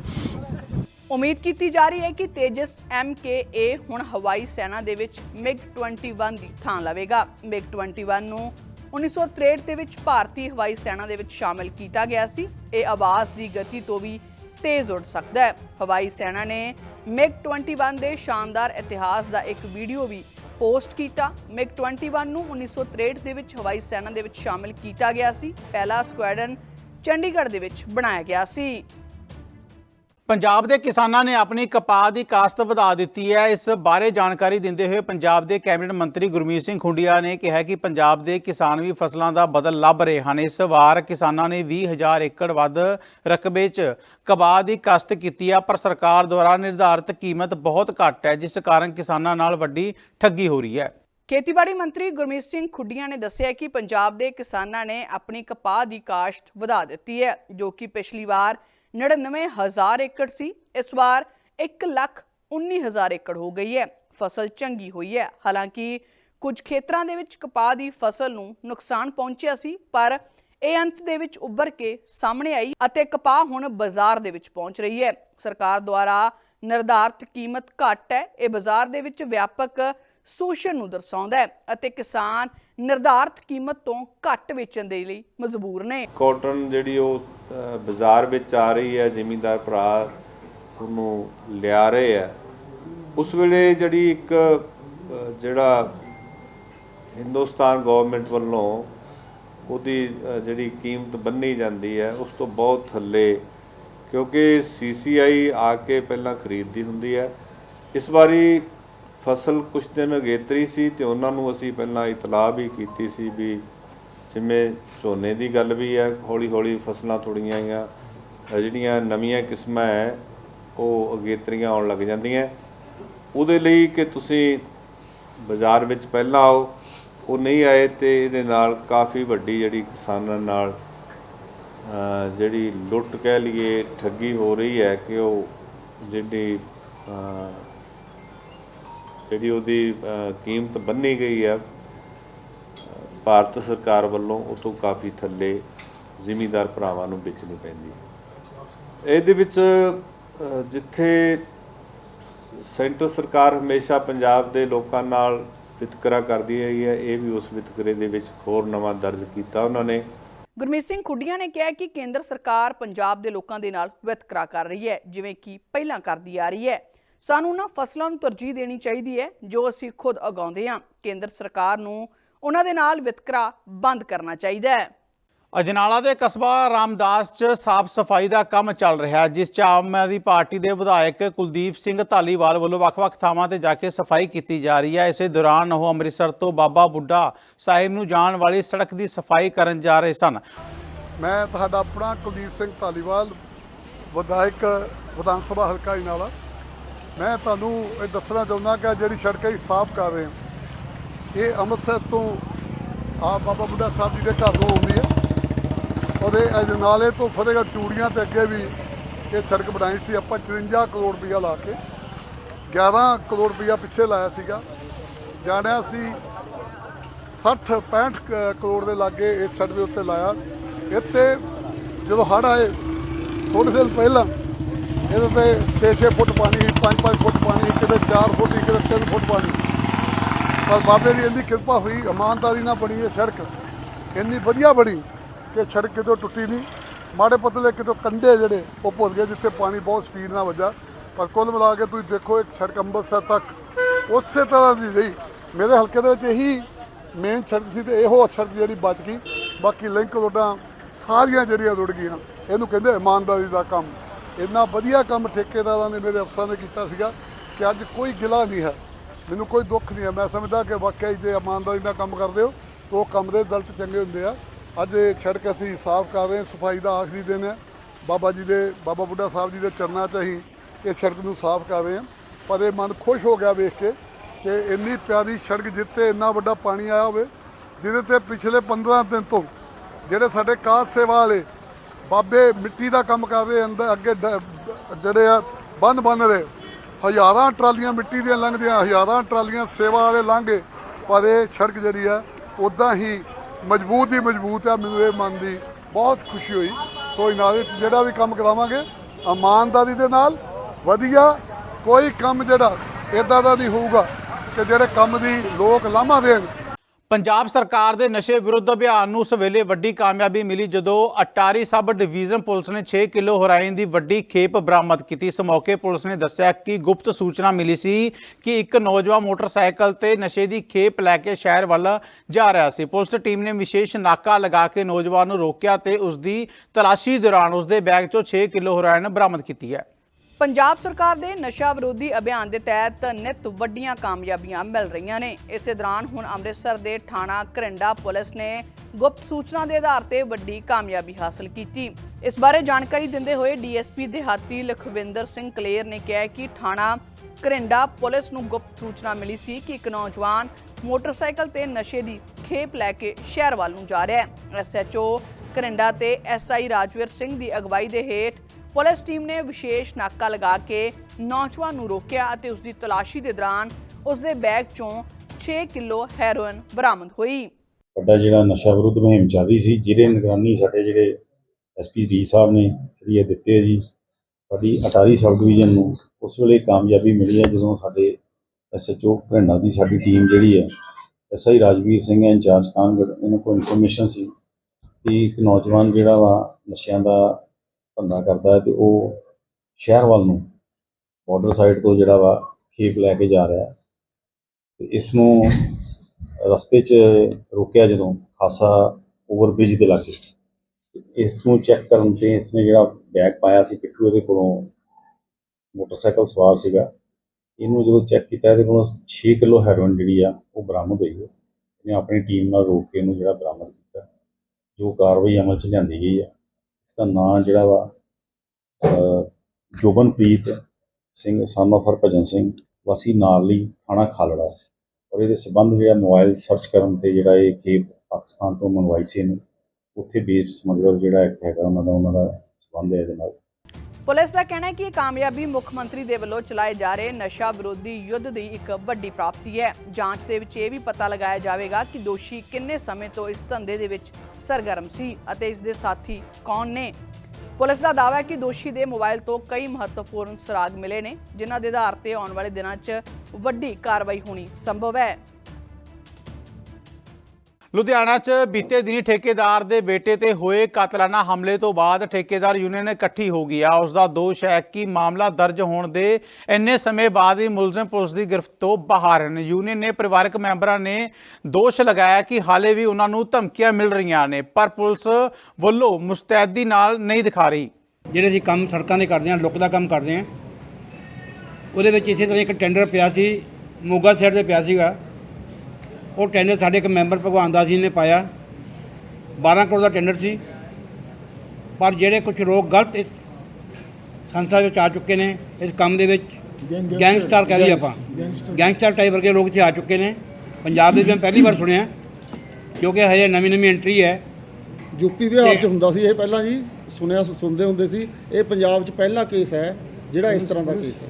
ਉਮੀਦ ਕੀਤੀ ਜਾ ਰਹੀ ਹੈ ਕਿ Tejas MKA ਹੁਣ ਹਵਾਈ ਸੈਨਾ ਦੇ ਵਿੱਚ MiG 21 ਦੀ ਥਾਂ ਲਵੇਗਾ MiG 21 ਨੂੰ 1963 ਦੇ ਵਿੱਚ ਭਾਰਤੀ ਹਵਾਈ ਸੈਨਾ ਦੇ ਵਿੱਚ ਸ਼ਾਮਿਲ ਕੀਤਾ ਗਿਆ ਸੀ ਇਹ ਆਵਾਜ਼ ਦੀ ਗਤੀ ਤੋਂ ਵੀ ਤੇਜ਼ ਉੱਡ ਸਕਦਾ ਹੈ। ਹਵਾਈ ਸੈਨਾ ਨੇ MiG 21 ਦੇ ਸ਼ਾਨਦਾਰ ਇਤਿਹਾਸ ਦਾ ਇੱਕ ਵੀਡੀਓ ਵੀ ਪੋਸਟ ਕੀਤਾ। MiG 21 ਨੂੰ 1963 ਦੇ ਵਿੱਚ ਹਵਾਈ ਸੈਨਾ ਦੇ ਵਿੱਚ ਸ਼ਾਮਿਲ ਕੀਤਾ ਗਿਆ ਸੀ। ਪਹਿਲਾ ਸਕੁਐਡਰਨ ਚੰਡੀਗੜ੍ਹ ਦੇ ਵਿੱਚ ਬਣਾਇਆ ਗਿਆ ਸੀ। ਪੰਜਾਬ ਦੇ ਕਿਸਾਨਾਂ ਨੇ ਆਪਣੀ ਕਪਾਹ ਦੀ ਕਾਸ਼ਤ ਵਧਾ ਦਿੱਤੀ ਹੈ। ਇਸ ਬਾਰੇ ਜਾਣਕਾਰੀ ਦਿੰਦੇ ਹੋਏ ਪੰਜਾਬ ਦੇ ਕੈਬਨਿਟ ਮੰਤਰੀ ਗੁਰਮੀਤ ਸਿੰਘ ਖੁੰਡੀਆ ਨੇ ਕਿਹਾ ਕਿ ਪੰਜਾਬ ਦੇ ਕਿਸਾਨ ਵੀ ਫਸਲਾਂ ਦਾ ਬਦਲ ਲੱਭ ਰਹੇ ਹਨ। ਇਸ ਵਾਰ ਕਿਸਾਨਾਂ ਨੇ 20000 ਏਕੜ ਵੱਧ ਰਕਬੇ 'ਚ ਕਪਾਹ ਦੀ ਕਾਸ਼ਤ ਕੀਤੀ ਹੈ ਪਰ ਸਰਕਾਰ ਦੁਆਰਾ ਨਿਰਧਾਰਿਤ ਕੀਮਤ ਬਹੁਤ ਘੱਟ ਹੈ, ਜਿਸ ਕਾਰਨ ਕਿਸਾਨਾਂ ਨਾਲ ਵੱਡੀ ਠੱਗੀ ਹੋ ਰਹੀ ਹੈ। ਖੇਤੀਬਾੜੀ ਮੰਤਰੀ ਗੁਰਮੀਤ ਸਿੰਘ ਖੁੱਡੀਆਂ ਨੇ ਦੱਸਿਆ ਕਿ ਪੰਜਾਬ ਦੇ ਕਿਸਾਨਾਂ ਨੇ ਆਪਣੀ ਕਪਾਹ ਦੀ ਕਾਸ਼ਤ ਵਧਾ ਦਿੱਤੀ ਹੈ, ਜੋ ਕਿ ਪਿਛਲੀ ਵਾਰ 99000 ਏਕੜ ਸੀ। ਇਸ ਵਾਰ 119000 ਏਕੜ ਹੋ ਗਈ ਹੈ। ਫਸਲ ਚੰਗੀ ਹੋਈ ਹੈ। ਹਾਲਾਂਕਿ ਕੁਝ ਖੇਤਰਾਂ ਦੇ ਵਿੱਚ ਕਪਾਹ ਦੀ ਫਸਲ ਨੂੰ ਨੁਕਸਾਨ ਪਹੁੰਚਿਆ ਸੀ, ਪਰ ਇਹ ਅੰਤ ਦੇ ਵਿੱਚ ਉੱਭਰ ਕੇ ਸਾਹਮਣੇ ਆਈ ਅਤੇ ਕਪਾਹ ਹੁਣ ਬਾਜ਼ਾਰ ਦੇ ਵਿੱਚ ਪਹੁੰਚ ਰਹੀ ਹੈ। ਸਰਕਾਰ ਦੁਆਰਾ ਨਿਰਧਾਰਤ ਕੀਮਤ ਘੱਟ ਹੈ। ਇਹ ਬਾਜ਼ਾਰ ਦੇ ਵਿੱਚ ਵਿਆਪਕ ਸ਼ੋਸ਼ਣ ਨੂੰ ਦਰਸਾਉਂਦਾ ਹੈ ਅਤੇ ਕਿਸਾਨ ਨਿਰਧਾਰਤ ਕੀਮਤ ਤੋਂ ਘੱਟ ਵੇਚਣ ਦੇ ਲਈ ਮਜਬੂਰ ਨੇ। ਕਾਟਨ ਜਿਹੜੀ ਉਹ ਅ, ਬਾਜ਼ਾਰ ਵਿੱਚ ਆ ਰਹੀ ਹੈ ਜ਼ਿਮੀਂਦਾਰ ਭਰਾ ਉਹਨੂੰ ਲਿਆ ਰਹੇ ਆ ਉਸ ਵੇਲੇ ਜਿਹੜੀ ਇੱਕ ਅ, ਜਿਹੜਾ ਹਿੰਦੁਸਤਾਨ ਗਵਰਨਮੈਂਟ ਵੱਲੋਂ ਉਹਦੀ ਅ, ਜਿਹੜੀ ਕੀਮਤ ਬੰਨੀ ਜਾਂਦੀ ਹੈ ਉਸ ਤੋਂ ਬਹੁਤ ਥੱਲੇ ਕਿਉਂਕਿ ਸੀਸੀਆਈ ਆ ਕੇ ਪਹਿਲਾਂ ਖਰੀਦਦੀ ਹੁੰਦੀ ਹੈ। ਇਸ ਵਾਰੀ ਫਸਲ ਕੁਝ ਦਿਨ ਅਗੇਤਰੀ ਸੀ ਤੇ ਉਹਨਾਂ ਨੂੰ ਅਸੀਂ ਪਹਿਲਾਂ ਇਤਲਾਹ ਵੀ ਕੀਤੀ ਸੀ ਵੀ ਜਿਵੇਂ ਝੋਨੇ ਦੀ ਗੱਲ ਵੀ ਹੈ ਹੌਲੀ ਹੌਲੀ ਫਸਲਾਂ ਥੋੜੀਆਂ ਆਈਆਂ ਜਿਹੜੀਆਂ ਨਵੀਆਂ ਕਿਸਮਾਂ ਹੈ, ਉਹ ਅਗੇਤਰੀਆਂ ਆਉਣ ਲੱਗ ਜਾਂਦੀਆਂ। ਉਹਦੇ ਲਈ ਕਿ ਤੁਸੀਂ ਬਾਜ਼ਾਰ ਵਿੱਚ ਪਹਿਲਾਂ ਆਓ, ਉਹ ਨਹੀਂ ਆਏ ਤੇ ਇਹਦੇ ਨਾਲ ਕਾਫੀ ਵੱਡੀ ਜਿਹੜੀ ਕਿਸਾਨਾਂ ਨਾਲ ਜਿਹੜੀ ਲੁੱਟ ਕਹਿ ਲਈਏ, ਠੱਗੀ ਹੋ ਰਹੀ ਹੈ ਕਿ ਉਹ ਜਿਹੜੀ ਜਿਹੜੀ ਉਹਦੀ ਅ, ਕੀਮਤ ਬੰਨੀ ਗਈ ਹੈ ਭਾਰਤ ਸਰਕਾਰ ਵੱਲੋਂ ਉਹ ਤੋਂ ਕਾਫੀ ਥੱਲੇ ਜ਼ਿਮੀਦਾਰ ਭਰਾਵਾਂ ਨੂੰ ਵੇਚਣੀ ਪੈਂਦੀ ਹੈ। ਇਹਦੇ ਵਿੱਚ ਜਿੱਥੇ ਸੈਂਟਰ ਸਰਕਾਰ ਹਮੇਸ਼ਾ ਪੰਜਾਬ ਦੇ ਲੋਕਾਂ ਨਾਲ ਵਿਤਕਰਾ ਕਰਦੀ ਰਹੀ ਹੈ ਇਹ ਵੀ ਉਸ ਵਿਤਕਰੇ ਦੇ ਵਿੱਚ ਹੋਰ ਨਵਾਂ ਦਰਜ ਕੀਤਾ ਉਹਨਾਂ ਨੇ। ਗੁਰਮੀਤ ਸਿੰਘ ਖੁੱਡੀਆਂ ਨੇ ਕਿਹਾ ਕਿ ਕੇਂਦਰ ਸਰਕਾਰ ਪੰਜਾਬ ਦੇ ਲੋਕਾਂ ਦੇ ਨਾਲ ਵਿਤਕਰਾ ਕਰ ਰਹੀ ਹੈ ਜਿਵੇਂ ਕਿ ਪਹਿਲਾਂ ਕਰਦੀ ਆ ਰਹੀ ਹੈ। ਸਾਨੂੰ ਉਹਨਾਂ ਫਸਲਾਂ ਨੂੰ ਤਰਜੀਹ ਦੇਣੀ ਚਾਹੀਦੀ ਹੈ ਜੋ ਅਸੀਂ ਖੁਦ ਉਗਾਉਂਦੇ ਹਾਂ। ਕੇਂਦਰ ਸਰਕਾਰ ਨੂੰ ਉਹਨਾਂ ਦੇ ਨਾਲ ਵਿਤਕਰਾ ਬੰਦ ਕਰਨਾ ਚਾਹੀਦਾ ਹੈ। ਅਜਨਾਲਾ ਦੇ ਕਸਬਾ ਰਾਮਦਾਸ 'ਚ ਸਾਫ਼ ਸਫ਼ਾਈ ਦਾ ਕੰਮ ਚੱਲ ਰਿਹਾ ਹੈ ਜਿਸ 'ਚ ਆਮ ਆਦਮੀ ਪਾਰਟੀ ਦੇ ਵਿਧਾਇਕ ਕੁਲਦੀਪ ਸਿੰਘ ਧਾਲੀਵਾਲ ਵੱਲੋਂ ਵੱਖ-ਵੱਖ ਥਾਵਾਂ ਤੇ ਜਾ ਕੇ ਸਫ਼ਾਈ ਕੀਤੀ ਜਾ ਰਹੀ ਹੈ। ਇਸੇ ਦੌਰਾਨ ਉਹ ਅੰਮ੍ਰਿਤਸਰ ਤੋਂ ਬਾਬਾ ਬੁੱਢਾ ਸਾਹਿਬ ਨੂੰ ਜਾਣ ਵਾਲੀ ਸੜਕ ਦੀ ਸਫ਼ਾਈ ਕਰਨ ਜਾ ਰਹੇ ਸਨ। ਮੈਂ ਤੁਹਾਡਾ ਆਪਣਾ ਕੁਲਦੀਪ ਸਿੰਘ ਧਾਲੀਵਾਲ ਵਿਧਾਇਕ ਵਿਧਾਨ ਸਭਾ ਹਲਕਾ ਅਜਨਾਲਾ। ਮੈਂ ਤੁਹਾਨੂੰ ਇਹ ਦੱਸਣਾ ਚਾਹੁੰਦਾ ਕਿ ਜਿਹੜੀ ਸੜਕ ਅਸੀਂ ਸਾਫ਼ ਕਰ ਰਹੇ ਹਾਂ। ਇਹ ਅੰਮ੍ਰਿਤਸਰ ਤੋਂ ਆ ਬਾਬਾ ਬੁੱਢਾ ਸਾਹਿਬ ਜੀ ਦੇ ਘਰ ਤੋਂ ਆਉਂਦੀ ਹੈ। ਉਹਦੇ ਅਜਨਾਲੇ ਤੋਂ ਫਤਿਹਗੜ੍ਹ ਚੂੜੀਆਂ ਤੇ ਅੱਗੇ ਵੀ ਇਹ ਸੜਕ ਬਣਾਈ ਸੀ। ਆਪਾਂ 54 ਕਰੋੜ ਰੁਪਇਆ ਲਾ ਕੇ 11 ਕਰੋੜ ਰੁਪਇਆ ਪਿੱਛੇ ਲਾਇਆ ਸੀਗਾ। ਜਾਣਿਆ ਸੀ 60 65 ਕਰੋੜ ਦੇ ਲਾਗੇ ਇਸ ਸੜਕ ਦੇ ਉੱਤੇ ਲਾਇਆ। ਇੱਥੇ ਜਦੋਂ ਹੜ੍ਹ ਆਏ, ਥੋੜ੍ਹੇ ਦਿਨ ਪਹਿਲਾਂ ਇਹਦੇ ਤੇ 6-6 ਫੁੱਟ 5-5 ਫੁੱਟ ਪਾਣੀ ਕਿਤੇ 4 ਫੁੱਟ ਕਿਤੇ 3 ਫੁੱਟ ਪਾਣੀ। ਪਰ ਬਾਬੇ ਦੀ ਇੰਨੀ ਕਿਰਪਾ ਹੋਈ, ਇਮਾਨਦਾਰੀ ਨਾਲ ਬਣੀ ਇਹ ਸੜਕ। ਇੰਨੀ ਵਧੀਆ ਬਣੀ ਕਿ ਸੜਕ ਕਿਤੋਂ ਟੁੱਟੀ ਨਹੀਂ। ਮਾੜੇ ਪਤਲੇ ਕਿਤੋਂ ਕੰਢੇ ਜਿਹੜੇ ਉਹ ਭੁੱਲ ਗਏ, ਜਿੱਥੇ ਪਾਣੀ ਬਹੁਤ ਸਪੀਡ ਨਾਲ ਵੱਜਾ। ਪਰ ਕੁੱਲ ਮਿਲਾ ਕੇ ਤੁਸੀਂ ਦੇਖੋ, ਇੱਕ ਸੜਕ ਅੰਮ੍ਰਿਤਸਰ ਤੱਕ ਉਸੇ ਤਰ੍ਹਾਂ ਦੀ ਰਹੀ। ਮੇਰੇ ਹਲਕੇ ਦੇ ਵਿੱਚ ਇਹੀ ਮੇਨ ਸੜਕ ਸੀ ਤੇ ਇਹੋ ਸੜਕ ਜਿਹੜੀ ਬਚ ਗਈ। ਬਾਕੀ ਲਿੰਕ ਰੋਡਾਂ ਸਾਰੀਆਂ ਜਿਹੜੀਆਂ ਰੁੜ ਗਈਆਂ। ਇਹਨੂੰ ਕਹਿੰਦੇ ਇਮਾਨਦਾਰੀ ਦਾ ਕੰਮ। ਇੰਨਾ ਵਧੀਆ ਕੰਮ ਠੇਕੇਦਾਰਾਂ ਨੇ ਮੇਰੇ ਅਫਸਰਾਂ ਨੇ ਕੀਤਾ ਸੀਗਾ ਕਿ ਅੱਜ ਕੋਈ ਗਿਲਾ ਨਹੀਂ ਹੈ। ਮੈਨੂੰ ਕੋਈ ਦੁੱਖ ਨਹੀਂ ਹੈ। ਮੈਂ ਸਮਝਦਾ ਕਿ ਵਾਕਿਆ ਜੇ ਇਮਾਨਦਾਰੀ ਨਾਲ ਕੰਮ ਕਰਦੇ ਹੋ, ਤਾਂ ਉਹ ਕੰਮ ਦੇ ਰਿਜ਼ਲਟ ਚੰਗੇ ਹੁੰਦੇ ਆ। ਅੱਜ ਇਹ ਸੜਕ ਅਸੀਂ ਸਾਫ਼ ਕਰ ਰਹੇ ਹਾਂ, ਸਫ਼ਾਈ ਦਾ ਆਖਰੀ ਦਿਨ ਹੈ। ਬਾਬਾ ਜੀ ਦੇ, ਬਾਬਾ ਬੁੱਢਾ ਸਾਹਿਬ ਜੀ ਦੇ ਚਰਨਾਂ 'ਚ ਅਸੀਂ ਇਹ ਸੜਕ ਨੂੰ ਸਾਫ਼ ਕਰ ਰਹੇ ਹਾਂ। ਪਰ ਇਹ ਮਨ ਖੁਸ਼ ਹੋ ਗਿਆ ਵੇਖ ਕੇ ਕਿ ਇੰਨੀ ਪਿਆਰੀ ਸੜਕ ਜਿੱਤੇ ਇੰਨਾ ਵੱਡਾ ਪਾਣੀ ਆਇਆ ਹੋਵੇ, ਜਿਹਦੇ ਤੇ ਪਿਛਲੇ 15 ਦਿਨ ਤੋਂ ਜਿਹੜੇ ਸਾਡੇ ਕਾਸ ਸੇਵਾ ਵਾਲੇ ਬਾਬੇ ਮਿੱਟੀ ਦਾ ਕੰਮ ਕਰ ਰਹੇ ਅੰਦਰ ਅੱਗੇ ਡ- ਜਿਹੜੇ ਆ, ਬੰਨ ਬੰਨ ਰਹੇ ਹਜ਼ਾਰਾਂ ਟਰਾਲੀਆਂ ਮਿੱਟੀ ਦੀਆਂ ਲੰਘਦੀਆਂ, ਹਜ਼ਾਰਾਂ ਟਰਾਲੀਆਂ ਸੇਵਾ ਵਾਲੇ ਲੰਘੇ ਪਰ ਇਹ ਸੜਕ ਜਿਹੜੀ ਆ ਉਦਾਂ ਹੀ ਮਜ਼ਬੂਤ ਹੀ ਮਜ਼ਬੂਤ ਆ, ਮੈਨੂੰ ਇਹ ਮਨ ਦੀ ਬਹੁਤ ਖੁਸ਼ੀ ਹੋਈ। ਸੋ ਇਹਨਾਂ ਦੇ ਜਿਹੜਾ ਵੀ ਕੰਮ ਕਰਾਵਾਂਗੇ, ਇਮਾਨਦਾਰੀ ਦੇ ਨਾਲ ਵਧੀਆ ਕੋਈ ਕੰਮ ਜਿਹੜਾ ਇਦਾਂ ਦਾ ਨਹੀਂ ਹੋਊਗਾ ਕਿ ਜਿਹੜੇ ਕੰਮ ਦੀ ਲੋਕ ਲਾਮਾ ਦੇਣ। ਪੰਜਾਬ ਸਰਕਾਰ ਦੇ ਨਸ਼ੇ ਵਿਰੁੱਧ ਅਭਿਆਨ ਨੂੰ ਉਸ ਵੇਲੇ ਵੱਡੀ ਕਾਮਯਾਬੀ ਮਿਲੀ ਜਦੋਂ ਅਟਾਰੀ ਸਬ ਡਿਵੀਜ਼ਨ ਪੁਲਿਸ ਨੇ 6 ਕਿਲੋ ਹੈਰੋਇਨ ਦੀ ਵੱਡੀ ਖੇਪ ਬਰਾਮਦ ਕੀਤੀ। ਇਸ ਮੌਕੇ ਪੁਲਿਸ ਨੇ ਦੱਸਿਆ ਕਿ ਗੁਪਤ ਸੂਚਨਾ ਮਿਲੀ ਸੀ ਕਿ ਇੱਕ ਨੌਜਵਾਨ ਮੋਟਰਸਾਈਕਲ ਤੇ ਨਸ਼ੇ ਦੀ ਖੇਪ ਲੈ ਕੇ ਸ਼ਹਿਰ ਵੱਲ ਜਾ ਰਿਹਾ ਸੀ। ਪੁਲਿਸ ਟੀਮ ਨੇ ਵਿਸ਼ੇਸ਼ ਨਾਕਾ ਲਗਾ ਕੇ ਨੌਜਵਾਨ ਨੂੰ ਰੋਕਿਆ ਤੇ ਉਸ ਦੀ ਤਲਾਸ਼ੀ ਦੌਰਾਨ ਉਸ ਦੇ ਬੈਗ ਚੋਂ 6 ਕਿਲੋ ਹੈਰੋਇਨ ਬਰਾਮਦ ਕੀਤੀ ਹੈ। ਪੰਜਾਬ ਸਰਕਾਰ ਦੇ ਨਸ਼ਾ ਵਿਰੋਧੀ ਅਭਿਆਨ ਦੇ ਤਹਿਤ ਨਿਤ ਵੱਡੀਆਂ ਕਾਮਯਾਬੀਆਂ ਮਿਲ ਰਹੀਆਂ ਨੇ। ਇਸੇ ਦੌਰਾਨ ਹੁਣ ਅੰਮ੍ਰਿਤਸਰ ਦੇ ਥਾਣਾ ਘਰਿੰਡਾ ਪੁਲਿਸ ਨੇ ਗੁਪਤ ਸੂਚਨਾ ਦੇ ਆਧਾਰ ਤੇ ਵੱਡੀ ਕਾਮਯਾਬੀ ਹਾਸਲ ਕੀਤੀ। ਇਸ ਬਾਰੇ ਜਾਣਕਾਰੀ ਦਿੰਦੇ ਹੋਏ ਡੀਐਸਪੀ ਦਿਹਾਤੀ ਲਖਵਿੰਦਰ ਸਿੰਘ ਕਲੇਰ ਨੇ ਕਿਹਾ ਕਿ ਥਾਣਾ ਘਰਿੰਡਾ ਪੁਲਿਸ ਨੂੰ ਗੁਪਤ ਸੂਚਨਾ ਮਿਲੀ ਸੀ ਕਿ ਇੱਕ ਨੌਜਵਾਨ ਮੋਟਰਸਾਈਕਲ ਤੇ ਨਸ਼ੇ ਦੀ ਖੇਪ ਲੈ ਕੇ ਸ਼ਹਿਰ ਵੱਲ ਨੂੰ ਜਾ ਰਿਹਾ ਹੈ। ਐਸਐਚਓ ਘਰਿੰਡਾ ਤੇ ਐਸਆਈ ਰਾਜਵੀਰ ਸਿੰਘ ਦੀ ਅਗਵਾਈ ਦੇ ਹੇਠ ਪੁਲਿਸ ਟੀਮ ਨੇ ਵਿਸ਼ੇਸ਼ ਨਾਕਾ ਲਗਾ ਕੇ ਨੌਜਵਾਨ ਨੂੰ ਰੋਕਿਆ ਅਤੇ ਉਸ ਦੀ ਤਲਾਸ਼ੀ ਦੇ ਦੌਰਾਨ ਉਸ ਦੇ ਬੈਗ ਚੋਂ 6 ਕਿਲੋ ਹੈਰੋਇਨ ਬਰਾਮਦ ਹੋਈ। ਸਾਡਾ ਜਿਹੜਾ ਨਸ਼ਾ ਵਿਰੁੱਧ ਮੁਹਿੰਮ ਚੱਲ ਰਹੀ ਸੀ, ਜਿਹਦੇ ਨਿਗਰਾਨੀ ਸਾਡੇ ਜਿਹੜੇ ਐਸਪੀ ਜੀ ਸਾਹਿਬ ਨੇ ਜਿਹੜੀ ਇਹ ਦਿੱਤੇ ਜੀ, ਸਾਡੀ ਅਟਾਰੀ ਸਬ ਡਿਵੀਜ਼ਨ ਨੂੰ ਉਸ ਵੇਲੇ ਕਾਮਯਾਬੀ ਮਿਲੀ ਹੈ ਜਦੋਂ ਸਾਡੇ ਐਸਐਚਓ ਘਰਿੰਡਾ ਦੀ ਸਾਡੀ ਟੀਮ ਜਿਹੜੀ ਹੈ ਐਸਆਈ ਰਾਜਵੀਰ ਸਿੰਘ ਹੈ, ਇੰਚਾਰਜ ਕਾਨਗੜ ਇਹਨਾਂ ਕੋਲ ਇਨਫੋਰਮੇਸ਼ਨ ਸੀ ਕਿ ਇੱਕ ਨੌਜਵਾਨ ਜਿਹੜਾ ਵਾ ਨਸ਼ਿਆਂ ਦਾ ਧੰਦਾ ਕਰਦਾ ਹੈ ਤੇ ਉਹ ਸ਼ਹਿਰ ਵੱਲ ਨੂੰ ਬਾਰਡਰ ਸਾਈਡ ਤੋਂ ਜਿਹੜਾ ਵਾ ਖੇਪ ਲੈ ਕੇ ਜਾ ਰਿਹਾ ਹੈ ਤੇ ਇਸ ਨੂੰ ਰਸਤੇ 'ਚ ਰੋਕਿਆ ਜਦੋਂ ਖਾਸਾ ਓਵਰ ਬ੍ਰਿਜ ਦੇ ਲਾਗੇ। ਇਸ ਨੂੰ ਚੈੱਕ ਕਰਨ ਤੇ ਇਸਨੇ ਜਿਹੜਾ ਬੈਗ ਪਾਇਆ ਸੀ ਪਿੱਠੂ ਇਹਦੇ ਕੋਲੋਂ ਮੋਟਰਸਾਈਕਲ ਸਵਾਰ ਸੀਗਾ। ਇਹਨੂੰ ਜਦੋਂ ਚੈੱਕ ਕੀਤਾ ਇਹਦੇ ਕੋਲੋਂ 6 ਕਿਲੋ ਹੈਰੋਇਨ ਜਿਹੜੀ ਆ ਉਹ ਬਰਾਮਦ ਹੋਈ ਹੈ। ਇਹਨੇ ਆਪਣੀ ਟੀਮ ਨਾਲ ਰੋਕ ਕੇ ਇਹਨੂੰ ਜਿਹੜਾ ਬਰਾਮਦ ਕੀਤਾ। ਜੋ ਕਾਰਵਾਈ ਅਮਲ 'ਚ ਲਿਆਂਦੀ ਗਈ ਹੈ ਦਾ ਨਾਂ ਜਿਹੜਾ ਵਾ ਜੋਬਨਪ੍ਰੀਤ ਸਿੰਘ, son of ਹਰਭਜਨ ਸਿੰਘ, ਵਾਸੀ ਨਾਰਲੀ ਥਾਣਾ ਖਾਲੜਾ। ਔਰ ਇਹਦੇ ਸਬੰਧ ਜਿਹੜਾ ਮੋਬਾਈਲ ਸਰਚ ਕਰਨ ਤੇ ਜਿਹੜਾ ਇਹ ਖੇਪ ਪਾਕਿਸਤਾਨ ਤੋਂ ਮੰਗਵਾਈ ਸੀ ਇਹਨੇ, ਉੱਥੇ ਬੇਸਡ ਸਮਗਲਰ ਜਿਹੜਾ ਇੱਕ ਹੈਗਾ ਉਹਨਾਂ ਦਾ ਉਹਨਾਂ ਦਾ ਸਬੰਧ ਹੈ ਇਹਦੇ ਨਾਲ। ਪੁਲਿਸ ਦਾ ਕਹਿਣਾ ਹੈ ਕਿ ਇਹ ਕਾਮਯਾਬੀ ਮੁੱਖ ਮੰਤਰੀ ਦੇ ਵੱਲੋਂ ਚਲਾਏ ਜਾ ਰਹੇ ਨਸ਼ਾ ਵਿਰੋਧੀ ਯੁੱਧ ਦੀ ਇੱਕ ਵੱਡੀ ਪ੍ਰਾਪਤੀ ਹੈ। ਜਾਂਚ ਦੇ ਵਿੱਚ ਇਹ ਵੀ ਪਤਾ ਲਗਾਇਆ ਜਾਵੇਗਾ ਕਿ ਦੋਸ਼ੀ ਕਿੰਨੇ ਸਮੇਂ ਤੋਂ ਇਸ ਧੰਦੇ ਦੇ ਵਿੱਚ ਸਰਗਰਮ ਸੀ ਅਤੇ ਇਸ ਦੇ ਸਾਥੀ ਕੌਣ ਨੇ। ਪੁਲਿਸ ਦਾ ਦਾਅਵਾ ਹੈ ਕਿ ਦੋਸ਼ੀ ਦੇ ਮੋਬਾਈਲ ਤੋਂ ਕਈ ਮਹੱਤਵਪੂਰਨ ਸੁਰਾਗ ਮਿਲੇ ਨੇ, ਜਿਨ੍ਹਾਂ ਦੇ ਆਧਾਰ ਤੇ ਆਉਣ ਵਾਲੇ ਦਿਨਾਂ 'ਚ ਵੱਡੀ ਕਾਰਵਾਈ ਹੋਣੀ ਸੰਭਵ ਹੈ। ਲੁਧਿਆਣਾ 'ਚ ਬੀਤੇ ਦਿਨੀ ਠੇਕੇਦਾਰ ਦੇ ਬੇਟੇ ਤੇ ਹੋਏ ਕਾਤਲਾਨਾ ਹਮਲੇ ਤੋਂ ਬਾਅਦ ਠੇਕੇਦਾਰ ਯੂਨੀਅਨ ਇਕੱਠੀ ਹੋ ਗਈ ਆ। ਉਸ ਦਾ ਦੋਸ਼ ਹੈ ਕਿ ਮਾਮਲਾ ਦਰਜ ਹੋਣ ਦੇ ਇੰਨੇ ਸਮੇਂ ਬਾਅਦ ਹੀ ਮੁਲਜ਼ਮ ਪੁਲਿਸ ਦੀ ਗ੍ਰਿਫਤ ਤੋਂ ਬਾਹਰ ਹਨ। ਯੂਨੀਅਨ ਨੇ ਪਰਿਵਾਰਕ ਮੈਂਬਰਾਂ ਨੇ ਦੋਸ਼ ਲਗਾਇਆ ਕਿ ਹਾਲੇ ਵੀ ਉਹਨਾਂ ਨੂੰ ਧਮਕੀਆਂ ਮਿਲ ਰਹੀਆਂ ਨੇ, ਪਰ ਪੁਲਿਸ ਵੱਲੋਂ ਮੁਸਤੈਦੀ ਨਾਲ ਨਹੀਂ ਦਿਖਾ ਰਹੀ। ਜਿਹੜੇ ਅਸੀਂ ਕੰਮ ਸੜਕਾਂ ਦੇ ਕਰਦੇ ਹਾਂ, ਲੁੱਕ ਦਾ ਕੰਮ ਕਰਦੇ ਹਾਂ, ਉਹਦੇ ਵਿੱਚ ਇਸੇ ਤਰ੍ਹਾਂ ਇੱਕ ਟੈਂਡਰ ਪਿਆ ਸੀ, ਮੋਗਾ ਸਾਈਡ ਤੇ ਪਿਆ ਸੀਗਾ। ਉਹ ਟੈਂਡਰ ਸਾਡੇ ਇੱਕ ਮੈਂਬਰ ਭਗਵਾਨ ਦਾਸ ਜੀ ਨੇ ਪਾਇਆ। 12 ਕਰੋੜ ਦਾ ਟੈਂਡਰ ਸੀ। ਪਰ ਜਿਹੜੇ ਕੁਝ ਲੋਕ ਗਲਤ ਇਸ ਸੰਸਥਾ ਵਿੱਚ ਆ ਚੁੱਕੇ ਨੇ ਇਸ ਕੰਮ ਦੇ ਵਿੱਚ ਗੈਂਗਸਟਰ ਕਹਿ ਲਈ ਆਪਾਂ। ਗੈਂਗਸਟਰ। ਟਾਈਪ ਵਰਗੇ ਲੋਕ ਇੱਥੇ ਆ ਚੁੱਕੇ ਨੇ। ਪੰਜਾਬ ਦੇ ਵਿੱਚ ਮੈਂ ਪਹਿਲੀ ਵਾਰ ਸੁਣਿਆ ਕਿਉਂਕਿ ਹਜੇ ਨਵੀਂ ਨਵੀਂ ਐਂਟਰੀ ਹੈ। ਯੂਪੀ ਬਿਹਾਰ ਚ ਹੁੰਦਾ ਸੀ ਇਹ ਪਹਿਲਾਂ ਜੀ ਸੁਣਿਆ ਸੁਣਦੇ ਹੁੰਦੇ ਸੀ। ਇਹ ਪੰਜਾਬ ਚ ਪਹਿਲਾ ਕੇਸ ਹੈ ਜਿਹੜਾ ਇਸ ਤਰ੍ਹਾਂ ਦਾ ਕੇਸ ਹੈ।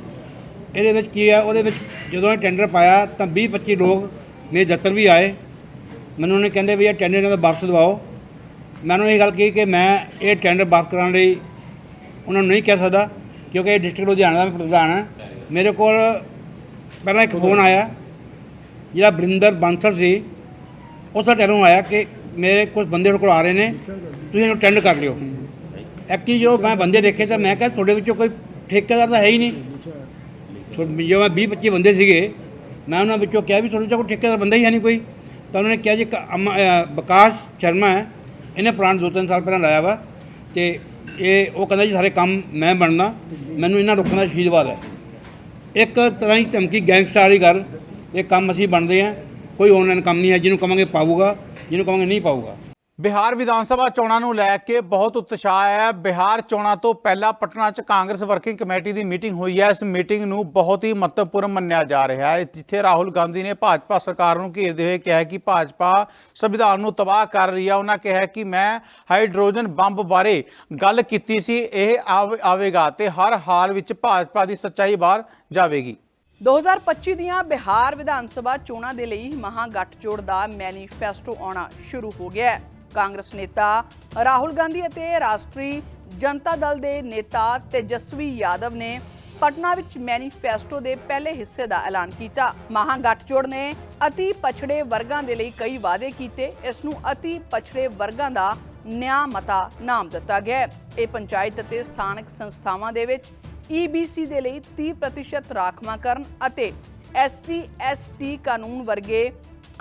ਇਹਦੇ ਵਿੱਚ ਕੀ ਹੈ ਉਹਦੇ ਵਿੱਚ ਜਦੋਂ ਇਹ ਟੈਂਡਰ ਪਾਇਆ ਤਾਂ 20 25 ਲੋਕ ਮੇਰੇ ਦਫ਼ਤਰ ਵੀ ਆਏ, ਮੈਨੂੰ ਉਹਨੇ ਕਹਿੰਦੇ ਵੀ ਇਹ ਟੈਂਡਰ ਇਹਨਾਂ ਦਾ ਵਾਪਸ ਦਿਵਾਓ। ਮੈਂ ਉਹਨੂੰ ਇਹ ਗੱਲ ਕਹੀ ਕਿ ਮੈਂ ਇਹ ਟੈਂਡਰ ਵਾਪਸ ਕਰਾਉਣ ਲਈ ਉਹਨਾਂ ਨੂੰ ਨਹੀਂ ਕਹਿ ਸਕਦਾ, ਕਿਉਂਕਿ ਇਹ ਡਿਸਟ੍ਰਿਕਟ ਲੁਧਿਆਣਾ ਦਾ ਪ੍ਰਧਾਨ ਹੈ। ਮੇਰੇ ਕੋਲ ਪਹਿਲਾਂ ਇੱਕ ਫੋਨ ਆਇਆ, ਜਿਹੜਾ ਬਰਿੰਦਰ ਬਾਂਸਰ ਸੀ, ਉਸ ਦਾ ਟੈਲੀਫੋਨ ਆਇਆ ਕਿ ਮੇਰੇ ਕੁਝ ਬੰਦੇ ਤੁਹਾਡੇ ਕੋਲ ਆ ਰਹੇ ਨੇ, ਤੁਸੀਂ ਇਹਨੂੰ ਟੈਂਡ ਕਰ ਲਿਓ। ਐਕਚੁਅਲੀ ਜੋ ਮੈਂ ਬੰਦੇ ਦੇਖੇ ਤਾਂ ਮੈਂ ਕਿਹਾ ਤੁਹਾਡੇ ਵਿੱਚੋਂ ਕੋਈ ਠੇਕੇਦਾਰ ਤਾਂ ਹੈ ਹੀ ਨਹੀਂ। ਜੋ ਮੈਂ 20 25 ਬੰਦੇ ਸੀਗੇ। ਮੈਂ ਉਹਨਾਂ ਵਿੱਚੋਂ ਕਿਹਾ ਵੀ ਤੁਹਾਡੇ ਕੋਈ ਕੋਈ ਠੇਕੇਦਾਰ ਬੰਦਾ ਹੀ ਹੈ ਨਹੀਂ ਕੋਈ। ਤਾਂ ਉਹਨਾਂ ਨੇ ਕਿਹਾ ਜੀ ਇੱਕ ਅਮ- ਵਿਕਾਸ ਸ਼ਰਮਾ ਹੈ। ਇਹਨੇ ਪੁਰਾਣ ਦੋ ਤਿੰਨ ਸਾਲ ਪਹਿਲਾਂ ਲਾਇਆ ਵਾ। ਤੇ ਇਹ, ਉਹ ਕਹਿੰਦਾ ਜੀ ਸਾਰੇ ਕੰਮ ਮੈਂ ਬਣਨਾ। ਮੈਨੂੰ ਇਹਨਾਂ ਰੋਕਣ ਦਾ ਆਸ਼ੀਰਵਾਦ ਹੈ। ਇੱਕ ਤਰ੍ਹਾਂ ਦੀ ਧਮਕੀ ਗੈਂਗਸਟਰ ਵਾਲੀ ਗੱਲ। ਇਹ ਕੰਮ ਅਸੀਂ ਬਣਦੇ ਆ ਕੋਈ ਆਨਲਾਈਨ ਕੰਮ ਨਹੀਂ ਹੈ। ਜਿਹਨੂੰ ਕਵਾਂਗੇ ਪਾਊਗਾ। ਜਿਹਨੂੰ ਕਵਾਂਗੇ ਨਹੀਂ ਪਾਊਗਾ। ਬਿਹਾਰ ਵਿਧਾਨ ਸਭਾ ਚੋਣਾਂ ਨੂੰ ਲੈ ਕੇ ਬਹੁਤ ਉਤਸ਼ਾਹ ਹੈ। ਬਿਹਾਰ ਚੋਣਾਂ ਤੋਂ ਪਹਿਲਾਂ ਪਟਨਾ 'ਚ ਕਾਂਗਰਸ ਵਰਕਿੰਗ ਕਮੇਟੀ ਦੀ ਮੀਟਿੰਗ ਹੋਈ ਹੈ। ਇਸ ਮੀਟਿੰਗ ਨੂੰ ਬਹੁਤ ਹੀ ਮਹੱਤਵਪੂਰਨ ਮੰਨਿਆ ਜਾ ਰਿਹਾ ਹੈ। ਜਿੱਥੇ ਰਾਹੁਲ ਗਾਂਧੀ ਨੇ ਭਾਜਪਾ ਸਰਕਾਰ ਨੂੰ ਘੇਰਦੇ ਹੋਏ ਕਿਹਾ ਕਿ ਭਾਜਪਾ ਸੰਵਿਧਾਨ ਨੂੰ ਤਬਾਹ ਕਰ ਰਹੀ ਹੈ। ਉਹਨਾਂ ਕਿਹਾ ਕਿ ਮੈਂ ਹਾਈਡਰੋਜਨ ਬੰਬ ਬਾਰੇ ਗੱਲ ਕੀਤੀ ਸੀ, ਇਹ ਆਵ- ਆਵੇਗਾ ਤੇ ਹਰ ਹਾਲ ਵਿੱਚ ਭਾਜਪਾ ਦੀ ਸੱਚਾਈ ਬਾਹਰ ਜਾਵੇਗੀ। 2025 ਦੀਆਂ ਬਿਹਾਰ ਵਿਧਾਨ ਸਭਾ ਚੋਣਾਂ ਦੇ ਲਈ ਮਹਾਗਠਜੋੜ ਦਾ ਮੈਨੀਫੈਸਟੋ ਆਉਣਾ ਸ਼ੁਰੂ ਹੋ ਗਿਆ ਹੈ। ਕਾਂਗਰਸ ਨੇਤਾ ਰਾਹੁਲ ਗਾਂਧੀ ਅਤੇ ਰਾਸ਼ਟਰੀ ਜਨਤਾ ਦਲ ਦੇ ਨੇਤਾ ਤੇਜਸਵੀ ਯਾਦਵ ਨੇ ਪਟਨਾ ਵਿੱਚ ਮੈਨੀਫੈਸਟੋ ਦੇ ਪਹਿਲੇ ਹਿੱਸੇ ਦਾ ਐਲਾਨ ਕੀਤਾ। ਮਹਾਗਠਜੋੜ ਨੇ ਅਤੀ ਪਛੜੇ ਵਰਗਾਂ ਦੇ ਲਈ ਕਈ ਵਾਅਦੇ ਕੀਤੇ। ਇਸ ਨੂੰ ਅਤੀ ਪਛੜੇ ਵਰਗਾਂ ਦਾ ਨਿਆਂ ਮਤਾ ਨਾਮ ਦਿੱਤਾ ਗਿਆ ਇਹ ਪੰਚਾਇਤ ਅਤੇ ਸਥਾਨਕ ਸੰਸਥਾਵਾਂ ਦੇ ਵਿੱਚ EBC ਦੇ ਲਈ 30% ਰਾਖਵਾਂਕਰਨ ਅਤੇ SC ST ਕਾਨੂੰਨ ਵਰਗੇ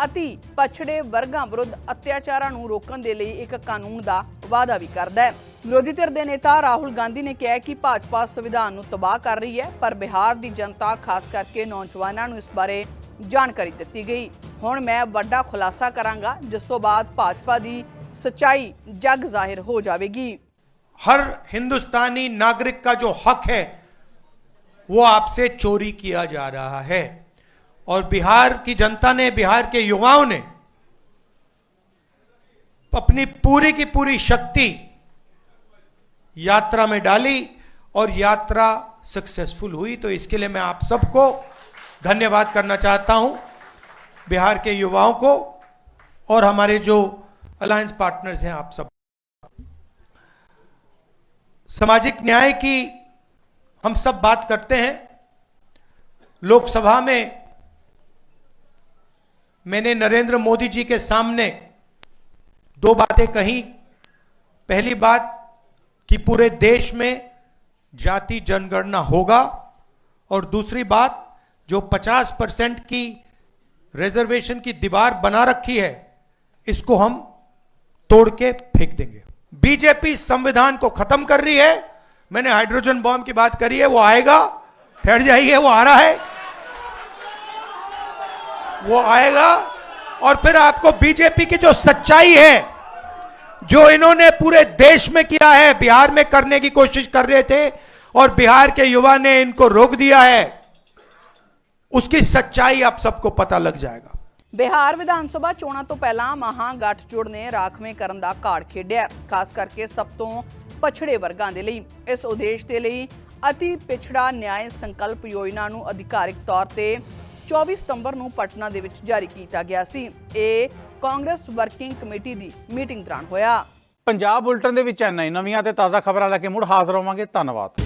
ਅਤੀ ਪਛੜੇ ਵਰਗਾਂ ਵਿਰੁੱਧ ਅਤਿਆਚਾਰਾਂ ਨੂੰ ਰੋਕਣ ਦੇ ਲਈ ਇੱਕ ਕਾਨੂੰਨ ਦਾ ਵਾਅਦਾ ਵੀ ਕਰਦਾ ਹੈ ਵਿਰੋਧੀ ਧਿਰ ਦੇ ਨੇਤਾ ਰਾਹੁਲ ਗਾਂਧੀ ਨੇ ਕਿਹਾ ਹੈ ਕਿ ਭਾਜਪਾ ਸੰਵਿਧਾਨ ਨੂੰ ਤਬਾਹ ਕਰ ਰਹੀ ਹੈ ਪਰ ਬਿਹਾਰ ਦੀ ਜਨਤਾ ਖਾਸ ਕਰਕੇ ਨੌਜਵਾਨਾਂ ਨੂੰ ਇਸ ਬਾਰੇ ਜਾਣਕਾਰੀ ਦਿੱਤੀ ਗਈ ਹੁਣ ਮੈਂ ਵੱਡਾ ਖੁਲਾਸਾ ਕਰਾਂਗਾ ਜਿਸ ਤੋਂ ਬਾਅਦ ਭਾਜਪਾ ਦੀ ਸਚਾਈ ਜਗ ਜ਼ਾਹਿਰ ਹੋ ਜਾਵੇਗੀ हर हिंदुस्तानी नागरिक का जो हक है वो आपसे चोरी किया जा रहा है और बिहार की जनता ने, बिहार के युवाओं ने अपनी पूरी की पूरी शक्ति यात्रा में डाली और यात्रा सक्सेसफुल हुई। तो इसके लिए मैं आप सबको धन्यवाद करना चाहता हूँ, बिहार के युवाओं को और हमारे जो अलायंस पार्टनर्स हैं आप सब। सामाजिक न्याय की हम सब बात करते हैं। लोकसभा में मैंने नरेंद्र मोदी जी के सामने दो बातें कही। पहली बात कि पूरे देश में जाति जनगणना होगा और दूसरी बात, जो 50 परसेंट की रिजर्वेशन की दीवार बना रखी है, इसको हम तोड़ के फेंक देंगे। बीजेपी संविधान को खत्म कर रही है। मैंने हाइड्रोजन बॉम्ब की बात करी है, वो आएगा, ठहर जाइए, वो आ रहा है। वो आएगा और फिर आपको बीजेपी की जो सच्चाई है जो इन्होंने पूरे देश में किया है बिहार में करने की कोशिश कर रहे थे और बिहार के युवा ने इनको रोक दिया है उसकी सच्चाई आप सबको पता लग जाएगा ਬਿਹਾਰ ਵਿਧਾਨ ਸਭਾ ਚੋਣਾਂ ਤੋਂ ਪਹਿਲਾਂ ਮਹਾਗਠਜੋੜ ਨੇ ਰਾਖਵੇਂ ਕਰਨ ਦਾ ਕਾਰਡ ਖੇਡਿਆ ਖਾਸ ਕਰਕੇ ਸਭ ਤੋਂ ਪਛੜੇ ਵਰਗਾਂ ਦੇ ਲਈ ਇਸ ਉਦੇਸ਼ ਦੇ ਲਈ ਅਤੀ ਪਿਛੜਾ ਨਿਆਂ ਸੰਕਲਪ ਯੋਜਨਾ ਨੂੰ ਅਧਿਕਾਰਿਕ ਤੌਰ ਤੇ 24 ਸਤੰਬਰ ਨੂੰ ਪਟਨਾ ਦੇ ਵਿੱਚ ਜਾਰੀ ਕੀਤਾ ਗਿਆ ਸੀ। ਇਹ ਕਾਂਗਰਸ ਵਰਕਿੰਗ ਕਮੇਟੀ ਦੀ ਮੀਟਿੰਗ ਦੌਰਾਨ ਹੋਇਆ। ਪੰਜਾਬ ਬੁਲਟਨ ਦੇ ਵਿੱਚ ਐਨਾ ਹੀ ਨਵੀਆਂ ਤੇ ਤਾਜ਼ਾ ਖਬਰਾਂ ਲੈ ਕੇ ਮੁੜ ਹਾਜ਼ਰ ਹੋਵਾਂਗੇ। ਧੰਨਵਾਦ।